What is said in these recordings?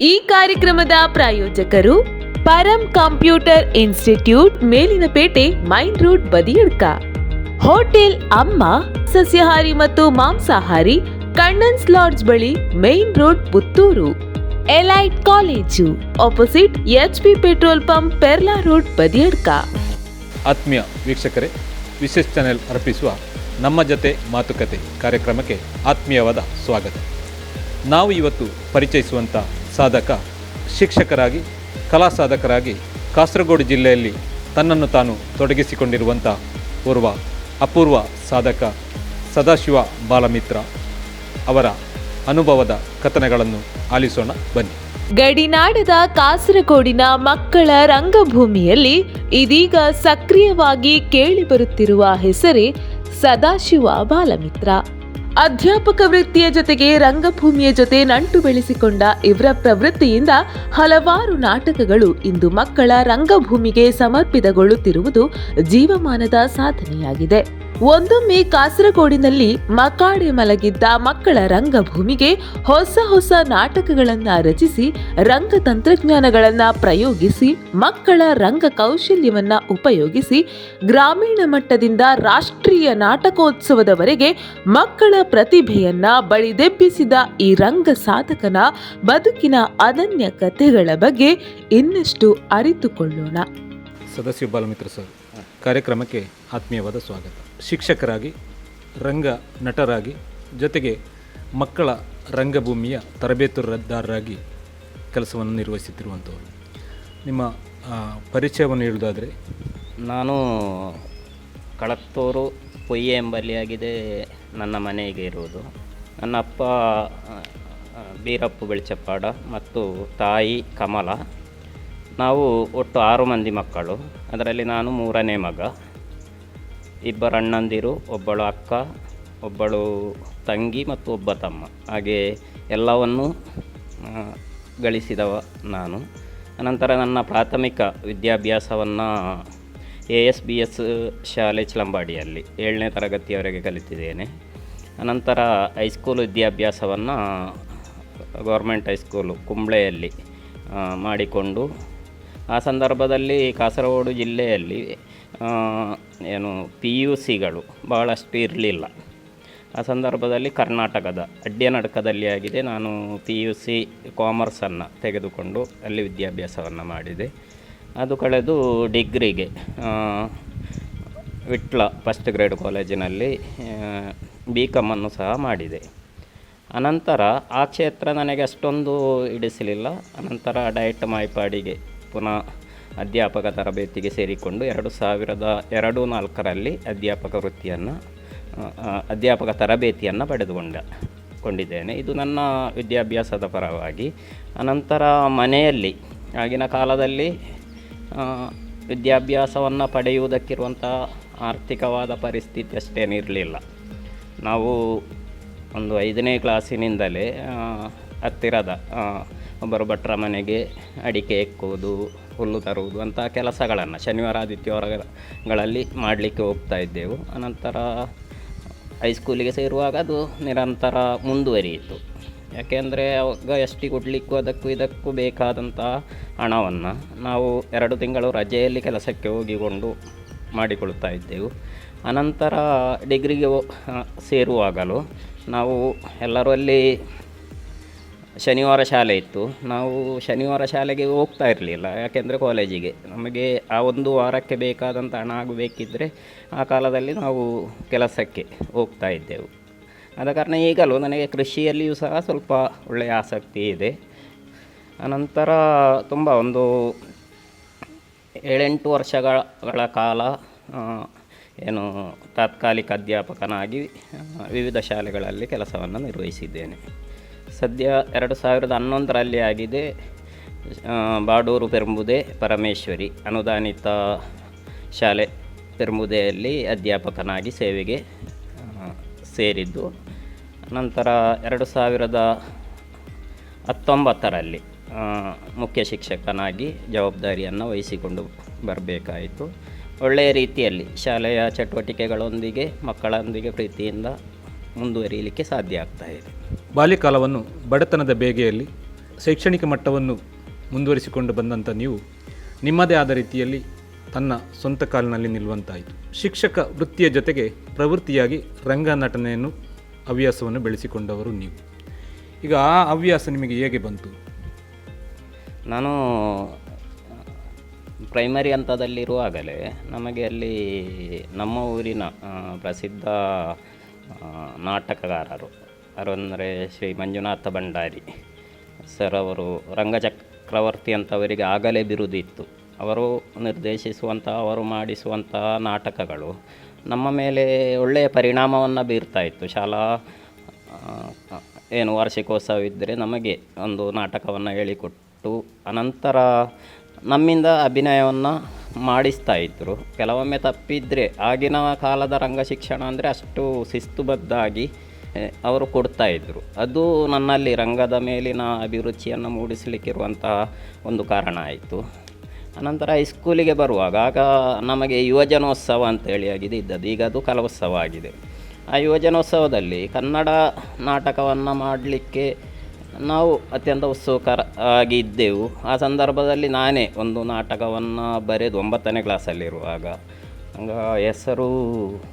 ಈ ಕಾರ್ಯಕ್ರಮದ ಪ್ರಾಯೋಜಕರು Param computer institute Melinapete main road Badiyadka. Hotel Amma, ಸಸ್ಯಾಹಾರಿ ಮತ್ತು ಮಾಂಸಾಹಾರಿ, ಕಣ್ಣನ್ಸ್ ಲಾಡ್ಜ್ ಬಳಿ main road Puttur. Elite college opposite HP petrol pump Perla road Badiyadka. ಆತ್ಮೀಯ ವೀಕ್ಷಕರೇ, ವಿಶೇಷ ಚಾನೆಲ್ ಅರ್ಪಿಸುವ ನಮ್ಮ ಜೊತೆ ಮಾತುಕತೆ ಕಾರ್ಯಕ್ರಮಕ್ಕೆ ಆತ್ಮೀಯವಾದ ಸ್ವಾಗತ. ನಾವು ಇವತ್ತು ಪರಿಚಯಿಸುವಂಥ ಸಾಧಕ, ಶಿಕ್ಷಕರಾಗಿ, ಕಲಾ ಸಾಧಕರಾಗಿ ಕಾಸರಗೋಡು ಜಿಲ್ಲೆಯಲ್ಲಿ ತನ್ನನ್ನು ತಾನು ತೊಡಗಿಸಿಕೊಂಡಿರುವಂಥ ಓರ್ವ ಅಪೂರ್ವ ಸಾಧಕ ಸದಾಶಿವ ಬಾಲಮಿತ್ರ ಅವರ ಅನುಭವದ ಕಥನಗಳನ್ನು ಆಲಿಸೋಣ, ಬನ್ನಿ. ಗಡಿನಾಡದ ಕಾಸರಗೋಡಿನ ಮಕ್ಕಳ ರಂಗಭೂಮಿಯಲ್ಲಿ ಇದೀಗ ಸಕ್ರಿಯವಾಗಿ ಕೇಳಿಬರುತ್ತಿರುವ ಹೆಸರೇ ಸದಾಶಿವ ಬಾಲಮಿತ್ರ. ಅಧ್ಯಾಪಕ ವೃತ್ತಿಯ ಜೊತೆಗೆ ರಂಗಭೂಮಿಯ ಜೊತೆ ನಂಟು ಬೆಳೆಸಿಕೊಂಡ ಇವರ ಪ್ರವೃತ್ತಿಯಿಂದ ಹಲವಾರು ನಾಟಕಗಳು ಇಂದು ಮಕ್ಕಳ ರಂಗಭೂಮಿಗೆ ಸಮರ್ಪಿತಗೊಳ್ಳುತ್ತಿರುವುದು ಜೀವಮಾನದ ಸಾಧನೆಯಾಗಿದೆ. ಒಂದೊಮ್ಮೆ ಕಾಸರಗೋಡಿನಲ್ಲಿ ಮಕಾಡೆ ಮಲಗಿದ್ದ ಮಕ್ಕಳ ರಂಗಭೂಮಿಗೆ ಹೊಸ ಹೊಸ ನಾಟಕಗಳನ್ನ ರಚಿಸಿ ರಂಗ ತಂತ್ರಜ್ಞಾನಗಳನ್ನ ಪ್ರಯೋಗಿಸಿ ಮಕ್ಕಳ ರಂಗ ಕೌಶಲ್ಯವನ್ನ ಉಪಯೋಗಿಸಿ ಗ್ರಾಮೀಣ ಮಟ್ಟದಿಂದ ರಾಷ್ಟ್ರೀಯ ನಾಟಕೋತ್ಸವದವರೆಗೆ ಮಕ್ಕಳ ಪ್ರತಿಭೆಯನ್ನ ಬಳಿದೆಬ್ಬಿಸಿದ ಈ ರಂಗ ಸಾಧಕನ ಬದುಕಿನ ಅನನ್ಯ ಕಥೆಗಳ ಬಗ್ಗೆ ಇನ್ನಷ್ಟು ಅರಿತುಕೊಳ್ಳೋಣ. ಸದಸ್ಯ ಬಾಲಮಿತ್ರ ಸರ್ ಕಾರ್ಯಕ್ರಮಕ್ಕೆ ಆತ್ಮೀಯವಾದ ಸ್ವಾಗತ. ಶಿಕ್ಷಕರಾಗಿ, ರಂಗ ನಟರಾಗಿ, ಜೊತೆಗೆ ಮಕ್ಕಳ ರಂಗಭೂಮಿಯ ತರಬೇತುದಾರರಾಗಿ ಕೆಲಸವನ್ನು ನಿರ್ವಹಿಸುತ್ತಿರುವಂಥವರು ನಿಮ್ಮ ಪರಿಚಯವನ್ನು ಹೇಳುವುದಾದರೆ? ನಾನು ಕಳತ್ತೂರು ಪೊಯ್ಯೆ ಎಂಬಲ್ಲಿಯಾಗಿದೆ ನನ್ನ ಮನೆಗೆ ಇರುವುದು. ನನ್ನ ಅಪ್ಪ ಬೀರಪ್ಪು ಬೆಳ್ಚಪ್ಪಾಡ ಮತ್ತು ತಾಯಿ ಕಮಲ. ನಾವು ಒಟ್ಟು ಆರು ಮಂದಿ ಮಕ್ಕಳು. ಅದರಲ್ಲಿ ನಾನು ಮೂರನೇ ಮಗ. ಇಬ್ಬರು ಅಣ್ಣಂದಿರು, ಒಬ್ಬಳು ಅಕ್ಕ, ಒಬ್ಬಳು ತಂಗಿ ಮತ್ತು ಒಬ್ಬ ತಮ್ಮ. ಹಾಗೆ ಎಲ್ಲವನ್ನೂ ಗಳಿಸಿದವ ನಾನು. ಅನಂತರ ನನ್ನ ಪ್ರಾಥಮಿಕ ವಿದ್ಯಾಭ್ಯಾಸವನ್ನು ಎ ಎಸ್ ಬಿ ಎಸ್ ಶಾಲೆ ಚಿಲಂಬಾಡಿಯಲ್ಲಿ ಏಳನೇ ತರಗತಿಯವರೆಗೆ ಕಲಿತಿದ್ದೇನೆ. ಅನಂತರ ಹೈಸ್ಕೂಲ್ ವಿದ್ಯಾಭ್ಯಾಸವನ್ನು ಗೌರ್ಮೆಂಟ್ ಹೈಸ್ಕೂಲು ಕುಂಬ್ಳೆಯಲ್ಲಿ ಮಾಡಿಕೊಂಡು ಆ ಸಂದರ್ಭದಲ್ಲಿ ಕಾಸರಗೋಡು ಜಿಲ್ಲೆಯಲ್ಲಿ ಏನು, ಪಿ ಯು ಸಿಗಳು ಭಾಳಷ್ಟು ಇರಲಿಲ್ಲ. ಆ ಸಂದರ್ಭದಲ್ಲಿ ಕರ್ನಾಟಕದ ಅಡ್ಯನಡ್ಕದಲ್ಲಿ ಆಗಿದೆ. ನಾನು ಪಿ ಯು ಸಿ ಕಾಮರ್ಸನ್ನು ತೆಗೆದುಕೊಂಡು ಅಲ್ಲಿ ವಿದ್ಯಾಭ್ಯಾಸವನ್ನು ಮಾಡಿದೆ. ಅದು ಕಳೆದು ಡಿಗ್ರಿಗೆ ವಿಟ್ಲ ಫಸ್ಟ್ ಗ್ರೇಡ್ ಕಾಲೇಜಿನಲ್ಲಿ ಬಿ ಕಾಮನ್ನು ಸಹ ಮಾಡಿದೆ. ಅನಂತರ ಆ ಕ್ಷೇತ್ರ ನನಗೆ ಅಷ್ಟೊಂದು ಇಡಿಸಲಿಲ್ಲ ಅನಂತರ ಡಯಟ್ ಮಾಯ್ಪಾಡಿಗೆ ಪುನಃ ಅಧ್ಯಾಪಕ ತರಬೇತಿಗೆ ಸೇರಿಕೊಂಡು ಎರಡು ಸಾವಿರದ ಎರಡು ನಾಲ್ಕರಲ್ಲಿ ಅಧ್ಯಾಪಕ ವೃತ್ತಿಯನ್ನು ಅಧ್ಯಾಪಕ ತರಬೇತಿಯನ್ನು ಪಡೆದುಕೊಂಡ, ಕೊಂಡಿದ್ದೇನೆ. ಇದು ನನ್ನ ವಿದ್ಯಾಭ್ಯಾಸದ ಪರವಾಗಿ. ಅನಂತರ ಮನೆಯಲ್ಲಿ, ಆಗಿನ ಕಾಲದಲ್ಲಿ ವಿದ್ಯಾಭ್ಯಾಸವನ್ನು ಪಡೆಯುವುದಕ್ಕಿರುವಂಥ ಆರ್ಥಿಕವಾದ ಪರಿಸ್ಥಿತಿ ಅಷ್ಟೇನಿರಲಿಲ್ಲ ನಾವು ಒಂದು ಐದನೇ ಕ್ಲಾಸಿನಿಂದಲೇ ಹತ್ತಿರದ ಒಬ್ಬರು ಭಟ್ರ ಮನೆಗೆ ಅಡಿಕೆ ಎಕ್ಕುವುದು, ಹುಲ್ಲು ತರುವುದು ಅಂತಹ ಕೆಲಸಗಳನ್ನು ಶನಿವಾರ, ಆದಿತ್ಯವಾರಗಳಲ್ಲಿ ಮಾಡಲಿಕ್ಕೆ ಹೋಗ್ತಾ ಇದ್ದೆವು. ಅನಂತರ ಹೈಸ್ಕೂಲಿಗೆ ಸೇರುವಾಗ ಅದು ನಿರಂತರ ಮುಂದುವರಿಯಿತು. ಯಾಕೆಂದರೆ ಅವಾಗ ಎಷ್ಟಿ ಕೊಡಲಿಕ್ಕೂ ಅದಕ್ಕೂ ಇದಕ್ಕೂ ಬೇಕಾದಂತಹ ಹಣವನ್ನು ನಾವು ಎರಡು ತಿಂಗಳು ರಜೆಯಲ್ಲಿ ಕೆಲಸಕ್ಕೆ ಹೋಗಿಕೊಂಡು ಮಾಡಿಕೊಳ್ತಾ ಇದ್ದೆವು. ಅನಂತರ ಡಿಗ್ರಿಗೆ ಸೇರುವಾಗಲೂ ನಾವು ಎಲ್ಲರೂ ಅಲ್ಲಿ ಶನಿವಾರ ಶಾಲೆ ಇತ್ತು. ನಾವು ಶನಿವಾರ ಶಾಲೆಗೆ ಹೋಗ್ತಾ ಇರಲಿಲ್ಲ. ಯಾಕೆಂದರೆ ಕಾಲೇಜಿಗೆ ನಮಗೆ ಆ ಒಂದು ವಾರಕ್ಕೆ ಬೇಕಾದಂಥ ಹಣ ಆಗಬೇಕಿದ್ದರೆ ಆ ಕಾಲದಲ್ಲಿ ನಾವು ಕೆಲಸಕ್ಕೆ ಹೋಗ್ತಾ ಇದ್ದೆವು. ಆದ ಕಾರಣ ಈಗಲೂ ನನಗೆ ಕೃಷಿಯಲ್ಲಿಯೂ ಸಹ ಸ್ವಲ್ಪ ಒಳ್ಳೆಯ ಆಸಕ್ತಿ ಇದೆ. ಅನಂತರ ತುಂಬ ಒಂದು ಏಳೆಂಟು ವರ್ಷಗಳ ಕಾಲ ಏನು ತಾತ್ಕಾಲಿಕ ಅಧ್ಯಾಪಕನಾಗಿ ವಿವಿಧ ಶಾಲೆಗಳಲ್ಲಿ ಕೆಲಸವನ್ನು ನಿರ್ವಹಿಸಿದ್ದೇನೆ. ಸದ್ಯ ಎರಡು ಸಾವಿರದ ಹನ್ನೊಂದರಲ್ಲಿ ಆಗಿದೆ ಬಾಡೂರು ಪೆರ್ಮುದೆ ಪರಮೇಶ್ವರಿ ಅನುದಾನಿತ ಶಾಲೆ ಪೆರ್ಮುದೆಯಲ್ಲಿ ಅಧ್ಯಾಪಕನಾಗಿ ಸೇವೆಗೆ ಸೇರಿದ್ದು. ನಂತರ ಎರಡು ಸಾವಿರದ ಹತ್ತೊಂಬತ್ತರಲ್ಲಿ ಮುಖ್ಯ ಶಿಕ್ಷಕನಾಗಿ ಜವಾಬ್ದಾರಿಯನ್ನು ವಹಿಸಿಕೊಂಡು ಬರಬೇಕಾಯಿತು. ಒಳ್ಳೆಯ ರೀತಿಯಲ್ಲಿ ಶಾಲೆಯ ಚಟುವಟಿಕೆಗಳೊಂದಿಗೆ, ಮಕ್ಕಳೊಂದಿಗೆ ಪ್ರೀತಿಯಿಂದ ಮುಂದುವರಿಯಲಿಕ್ಕೆ ಸಾಧ್ಯ ಆಗ್ತಾ ಇದೆ. ಬಾಲ್ಯಕಾಲವನ್ನು ಬಡತನದ ಬೇಗೆಯಲ್ಲಿ ಶೈಕ್ಷಣಿಕ ಮಟ್ಟವನ್ನು ಮುಂದುವರಿಸಿಕೊಂಡು ಬಂದಂಥ ನೀವು ನಿಮ್ಮದೇ ಆದ ರೀತಿಯಲ್ಲಿ ತನ್ನ ಸ್ವಂತ ಕಾಲಿನಲ್ಲಿ ನಿಲ್ಲುವಂತಾಯಿತು. ಶಿಕ್ಷಕ ವೃತ್ತಿಯ ಜೊತೆಗೆ ಪ್ರವೃತ್ತಿಯಾಗಿ ರಂಗ ನಟನೆಯನ್ನು ಹವ್ಯಾಸವನ್ನು ಬೆಳೆಸಿಕೊಂಡವರು ನೀವು. ಈಗ ಆ ಹವ್ಯಾಸ ನಿಮಗೆ ಹೇಗೆ ಬಂತು? ನಾನು ಪ್ರೈಮರಿ ಹಂತದಲ್ಲಿರುವಾಗಲೇ ನಮಗೆ ಅಲ್ಲಿ ನಮ್ಮ ಊರಿನ ಪ್ರಸಿದ್ಧ ನಾಟಕಗಾರರು. ಅವರು ಅಂದರೆ ಶ್ರೀ ಮಂಜುನಾಥ ಭಂಡಾರಿ. ಸರ್, ಅವರು ರಂಗಚಕ್ರವರ್ತಿ ಅಂತವರಿಗೆ ಆಗಲೇ ಬಿರುದಿತ್ತು ಅವರು ನಿರ್ದೇಶಿಸುವಂಥ ಅವರು ಮಾಡಿಸುವಂಥ ನಾಟಕಗಳು ನಮ್ಮ ಮೇಲೆ ಒಳ್ಳೆಯ ಪರಿಣಾಮವನ್ನು ಬೀರ್ತಾ ಇತ್ತು. ಶಾಲಾ ಏನು ವಾರ್ಷಿಕೋತ್ಸವ ಇದ್ದರೆ ನಮಗೆ ಒಂದು ನಾಟಕವನ್ನು ಹೇಳಿಕೊಟ್ಟು, ಅನಂತರ ನಮ್ಮಿಂದ ಅಭಿನಯವನ್ನು ಮಾಡಿಸ್ತಾ ಇದ್ದರು ಕೆಲವೊಮ್ಮೆ ತಪ್ಪಿದರೆ ಆಗಿನ ಕಾಲದ ರಂಗ ಶಿಕ್ಷಣ ಅಂದರೆ ಅಷ್ಟು ಶಿಸ್ತುಬದ್ಧಾಗಿ ಅವರು ಕೊಡ್ತಾ ಇದ್ದರು ಅದು ನನ್ನಲ್ಲಿ ರಂಗದ ಮೇಲಿನ ಅಭಿರುಚಿಯನ್ನು ಮೂಡಿಸಲಿಕ್ಕಿರುವಂತಹ ಒಂದು ಕಾರಣ ಆಯಿತು. ಅನಂತರ ಹೈಸ್ಕೂಲಿಗೆ ಬರುವಾಗ, ಆಗ ನಮಗೆ ಯುವಜನೋತ್ಸವ ಅಂತೇಳಿ ಆಗಿದೆ, ಇದ್ದದ್ದು. ಈಗ ಅದು ಕಲೋತ್ಸವ ಆಗಿದೆ. ಆ ಯುವಜನೋತ್ಸವದಲ್ಲಿ ಕನ್ನಡ ನಾಟಕವನ್ನು ಮಾಡಲಿಕ್ಕೆ ನಾವು ಅತ್ಯಂತ ಉತ್ಸುಕರ ಆಗಿದ್ದೆವು ಆ ಸಂದರ್ಭದಲ್ಲಿ ನಾನೇ ಒಂದು ನಾಟಕವನ್ನು ಬರೆದು ಒಂಬತ್ತನೇ ಕ್ಲಾಸಲ್ಲಿರುವಾಗ ಹೆಸರು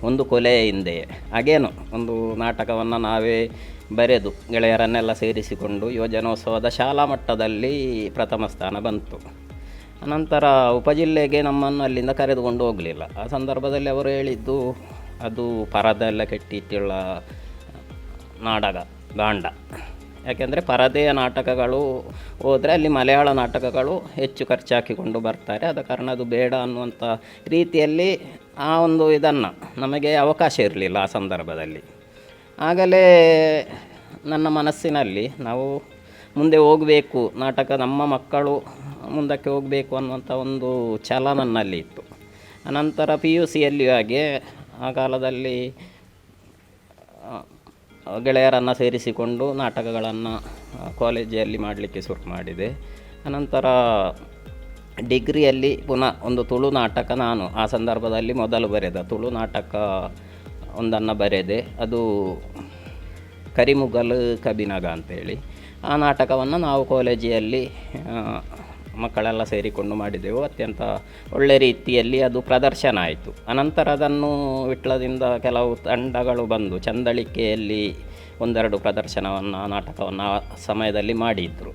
ಒಂದು ಕೊಲೆಯ ಹಿಂದೆ. ಹಾಗೇನು, ಒಂದು ನಾಟಕವನ್ನು ನಾವೇ ಬರೆದು ಗೆಳೆಯರನ್ನೆಲ್ಲ ಸೇರಿಸಿಕೊಂಡು ಯುವಜನೋತ್ಸವದ ಶಾಲಾ ಮಟ್ಟದಲ್ಲಿ ಪ್ರಥಮ ಸ್ಥಾನ ಬಂತು. ಅನಂತರ ಉಪಜಿಲ್ಲೆಗೆ ನಮ್ಮನ್ನು ಅಲ್ಲಿಂದ ಕರೆದುಕೊಂಡು ಹೋಗಲಿಲ್ಲ. ಆ ಸಂದರ್ಭದಲ್ಲಿ ಅವರು ಹೇಳಿದ್ದು, ಅದು ಪರದೆಲ್ಲ ನಾಡಗ ನಾಟಕ ಗಾಂಡ. ಯಾಕೆಂದರೆ ಪರದೆಯ ನಾಟಕಗಳು ಹೋದರೆ ಅಲ್ಲಿ ಮಲಯಾಳ ನಾಟಕಗಳು ಹೆಚ್ಚು ಖರ್ಚಾಕಿಕೊಂಡು ಬರ್ತಾರೆ. ಆದ ಕಾರಣ ಅದು ಬೇಡ ಅನ್ನುವಂಥ ರೀತಿಯಲ್ಲಿ ಆ ಒಂದು ಇದನ್ನು ನಮಗೆ ಅವಕಾಶ ಇರಲಿಲ್ಲ ಆ ಸಂದರ್ಭದಲ್ಲಿ. ಆಗಲೇ ನನ್ನ ಮನಸ್ಸಿನಲ್ಲಿ ನಾವು ಮುಂದೆ ಹೋಗಬೇಕು, ನಾಟಕ ನಮ್ಮ ಮಕ್ಕಳು ಮುಂದಕ್ಕೆ ಹೋಗಬೇಕು ಅನ್ನುವಂಥ ಒಂದು ಛಲ ನನ್ನಲ್ಲಿ ಇತ್ತು. ಅನಂತರ ಪಿ ಯು ಸಿಯಲ್ಲಿಯೂ ಹಾಗೆ ಆ ಕಾಲದಲ್ಲಿ ಗೆಳೆಯರನ್ನು ಸೇರಿಸಿಕೊಂಡು ನಾಟಕಗಳನ್ನು ಕಾಲೇಜಲ್ಲಿ ಮಾಡಲಿಕ್ಕೆ ಶುರು ಮಾಡಿದೆ. ಅನಂತರ ಡಿಗ್ರಿಯಲ್ಲಿ ಪುನಃ ಒಂದು ತುಳು ನಾಟಕ ನಾನು, ಆ ಸಂದರ್ಭದಲ್ಲಿ ಮೊದಲು ಬರೆದ. ತುಳು ನಾಟಕ ಒಂದನ್ನು ಬರೆದೆ. ಅದು ಕರಿಮುಗಲ್ ಕಬಿನಗ ಅಂತೇಳಿ. ಆ ನಾಟಕವನ್ನು ನಾವು ಕಾಲೇಜಿಯಲ್ಲಿ ಮಕ್ಕಳೆಲ್ಲ ಸೇರಿಕೊಂಡು ಮಾಡಿದೆವು. ಅತ್ಯಂತ ಒಳ್ಳೆ ರೀತಿಯಲ್ಲಿ ಅದು ಪ್ರದರ್ಶನ ಆಯಿತು. ಅನಂತರ ಅದನ್ನು ವಿಟ್ಲದಿಂದ ಕೆಲವು ತಂಡಗಳು ಬಂದು ಚಂದಳಿಕೆಯಲ್ಲಿ ಒಂದೆರಡು ಪ್ರದರ್ಶನವನ್ನು, ನಾಟಕವನ್ನು ಸಮಯದಲ್ಲಿ ಮಾಡಿದ್ದರು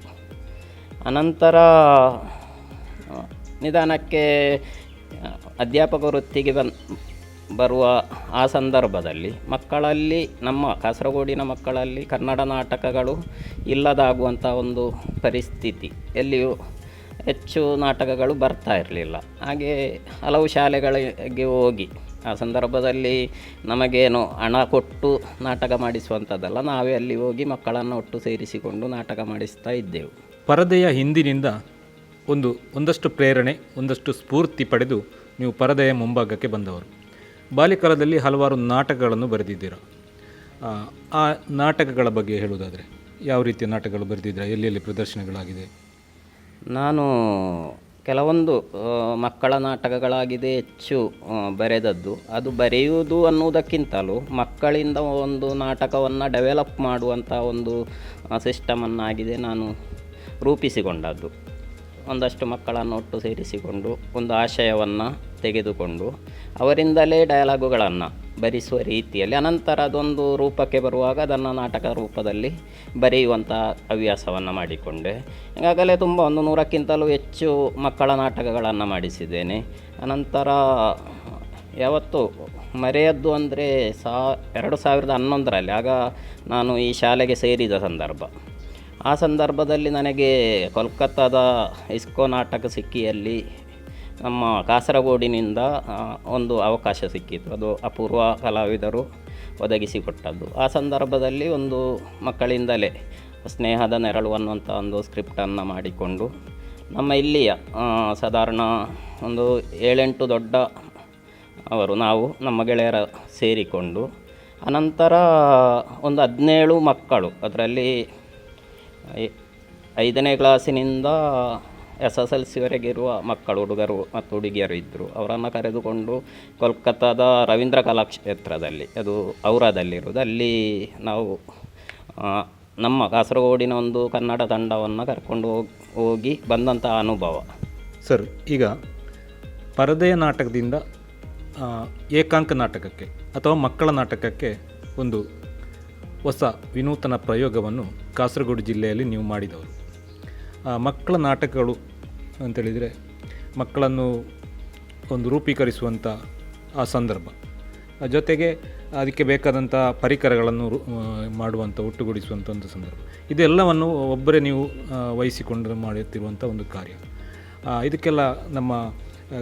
ಅನಂತರ ನಿಧಾನಕ್ಕೆ ಅಧ್ಯಾಪಕ ವೃತ್ತಿಗೆ ಬನ್, ಬರುವ ಆ ಸಂದರ್ಭದಲ್ಲಿ ಮಕ್ಕಳಲ್ಲಿ, ನಮ್ಮ ಕಾಸರಗೋಡಿನ ಮಕ್ಕಳಲ್ಲಿ ಕನ್ನಡ ನಾಟಕಗಳು ಇಲ್ಲದಾಗುವಂಥ ಒಂದು ಪರಿಸ್ಥಿತಿ ಎಲ್ಲಿಯೂ ಹೆಚ್ಚು ನಾಟಕಗಳು ಬರ್ತಾ ಇರಲಿಲ್ಲ. ಹಾಗೆ ಹಲವು ಶಾಲೆಗಳಿಗೆ ಹೋಗಿ ಆ ಸಂದರ್ಭದಲ್ಲಿ ನಮಗೇನು ಹಣ ಕೊಟ್ಟು ನಾಟಕ ಮಾಡಿಸುವಂಥದ್ದಲ್ಲ ನಾವೇ ಅಲ್ಲಿ ಹೋಗಿ ಮಕ್ಕಳನ್ನು ಒಟ್ಟು ಸೇರಿಸಿಕೊಂಡು ನಾಟಕ ಮಾಡಿಸ್ತಾ ಇದ್ದೆವು. ಪರದೆಯ ಹಿಂದಿನಿಂದ ಒಂದು ಒಂದಷ್ಟು ಪ್ರೇರಣೆ ಒಂದಷ್ಟು ಸ್ಫೂರ್ತಿ ಪಡೆದು ನೀವು ಪರದೆಯ ಮುಂಭಾಗಕ್ಕೆ ಬಂದವರು. ಬಾಲ್ಯಕಾಲದಲ್ಲಿ ಹಲವಾರು ನಾಟಕಗಳನ್ನು ಬರೆದಿದ್ದೀರ. ಆ, ನಾಟಕಗಳ ಬಗ್ಗೆ ಹೇಳುವುದಾದರೆ ಯಾವ ರೀತಿಯ ನಾಟಕಗಳು ಬರೆದಿದ್ದೀರಾ ಎಲ್ಲೆಲ್ಲಿ ಪ್ರದರ್ಶನಗಳಾಗಿದೆ? ನಾನು ಕೆಲವೊಂದು ಮಕ್ಕಳ ನಾಟಕಗಳಾಗಿದೆ ಹೆಚ್ಚು ಬರೆದದ್ದು. ಅದು ಬರೆಯುವುದು ಅನ್ನುವುದಕ್ಕಿಂತಲೂ ಮಕ್ಕಳಿಂದ ಒಂದು ನಾಟಕವನ್ನು ಡೆವಲಪ್ ಮಾಡುವಂಥ ಒಂದು ಸಿಸ್ಟಮನ್ನಾಗಿದೆ ನಾನು ರೂಪಿಸಿಕೊಂಡದ್ದು. ಒಂದಷ್ಟು ಮಕ್ಕಳನ್ನು ಒಟ್ಟು ಸೇರಿಸಿಕೊಂಡು ಒಂದು ಆಶಯವನ್ನು ತೆಗೆದುಕೊಂಡು ಅವರಿಂದಲೇ ಡಯಲಾಗುಗಳನ್ನು ಬರೆಸುವ ರೀತಿಯಲ್ಲಿ ಅನಂತರ ಅದೊಂದು ರೂಪಕ್ಕೆ ಬರುವಾಗ ಅದನ್ನು ನಾಟಕ ರೂಪದಲ್ಲಿ ಬರೆಯುವಂಥ ಹವ್ಯಾಸವನ್ನು ಮಾಡಿಕೊಂಡೆ. ಈಗಾಗಲೇ ತುಂಬ ಒಂದು ನೂರಕ್ಕಿಂತಲೂ ಹೆಚ್ಚು ಮಕ್ಕಳ ನಾಟಕಗಳನ್ನು ಮಾಡಿಸಿದ್ದೇನೆ. ಅನಂತರ ಯಾವತ್ತು ಮರೆಯದ್ದು ಅಂದರೆ ಸಾ ಎರಡು ಸಾವಿರದ ಹನ್ನೊಂದರಲ್ಲಿ, ಆಗ ನಾನು ಈ ಶಾಲೆಗೆ ಸೇರಿದ ಸಂದರ್ಭ. ಆ ಸಂದರ್ಭದಲ್ಲಿ ನನಗೆ ಕೋಲ್ಕತ್ತಾದ ಇಸ್ಕೋ ನಾಟಕ ಸಿಕ್ಕಿಯಲ್ಲಿ ನಮ್ಮ ಕಾಸರಗೋಡಿನಿಂದ ಒಂದು ಅವಕಾಶ ಸಿಕ್ಕಿತು ಅದು ಅಪೂರ್ವ ಕಲಾವಿದರು ಒದಗಿಸಿಕೊಟ್ಟದ್ದು. ಆ ಸಂದರ್ಭದಲ್ಲಿ ಒಂದು ಮಕ್ಕಳಿಂದಲೇ ಸ್ನೇಹದ ನೆರಳು ಅನ್ನುವಂಥ ಒಂದು ಸ್ಕ್ರಿಪ್ಟನ್ನು ಮಾಡಿಕೊಂಡು, ನಮ್ಮ ಇಲ್ಲಿಯ ಸಾಧಾರಣ ಒಂದು ಏಳೆಂಟು ದೊಡ್ಡ ಅವರು, ನಾವು, ನಮ್ಮ ಗೆಳೆಯರ ಸೇರಿಕೊಂಡು, ಅನಂತರ ಒಂದು ಹದಿನೇಳು ಮಕ್ಕಳು, ಅದರಲ್ಲಿ ಐದನೇ ಕ್ಲಾಸಿನಿಂದ ಎಸ್ ಎಸ್ ಎಲ್ ಸಿವರೆಗೆ ಇರುವ ಮಕ್ಕಳು, ಹುಡುಗರು ಮತ್ತು ಹುಡುಗಿಯರು ಇದ್ದರು. ಅವರನ್ನು ಕರೆದುಕೊಂಡು ಕೋಲ್ಕತ್ತಾದ ರವೀಂದ್ರ ಕಲಾಕ್ಷೇತ್ರದಲ್ಲಿ, ಅದು ಔರಾದಲ್ಲಿರುವುದು ಅಲ್ಲಿ ನಾವು ನಮ್ಮ ಕಾಸರಗೋಡಿನ ಒಂದು ಕನ್ನಡ ತಂಡವನ್ನು ಕರ್ಕೊಂಡು ಹೋಗ್- ಹೋಗಿ ಬಂದಂಥ ಅನುಭವ. ಸರ್, ಈಗ ಪರದೆಯ ನಾಟಕದಿಂದ ಏಕಾಂಕ ನಾಟಕಕ್ಕೆ ಅಥವಾ ಮಕ್ಕಳ ನಾಟಕಕ್ಕೆ ಒಂದು ಹೊಸ ವಿನೂತನ ಪ್ರಯೋಗವನ್ನು ಕಾಸರಗೋಡು ಜಿಲ್ಲೆಯಲ್ಲಿ ನೀವು ಮಾಡಿದವರು. ಮಕ್ಕಳ ನಾಟಕಗಳು ಅಂತೇಳಿದರೆ ಮಕ್ಕಳನ್ನು ಒಂದು ರೂಪೀಕರಿಸುವಂಥ ಆ ಸಂದರ್ಭ. ಜೊತೆಗೆ ಅದಕ್ಕೆ ಬೇಕಾದಂಥ ಪರಿಕರಗಳನ್ನು ಮಾಡುವಂಥ ಒಟ್ಟುಗೂಡಿಸುವಂಥ ಒಂದು ಸಂದರ್ಭ. ಇದೆಲ್ಲವನ್ನು ಒಬ್ಬರೇ ನೀವು ವಹಿಸಿಕೊಂಡು ಮಾಡುತ್ತಿರುವಂಥ ಒಂದು ಕಾರ್ಯ. ಇದಕ್ಕೆಲ್ಲ ನಮ್ಮ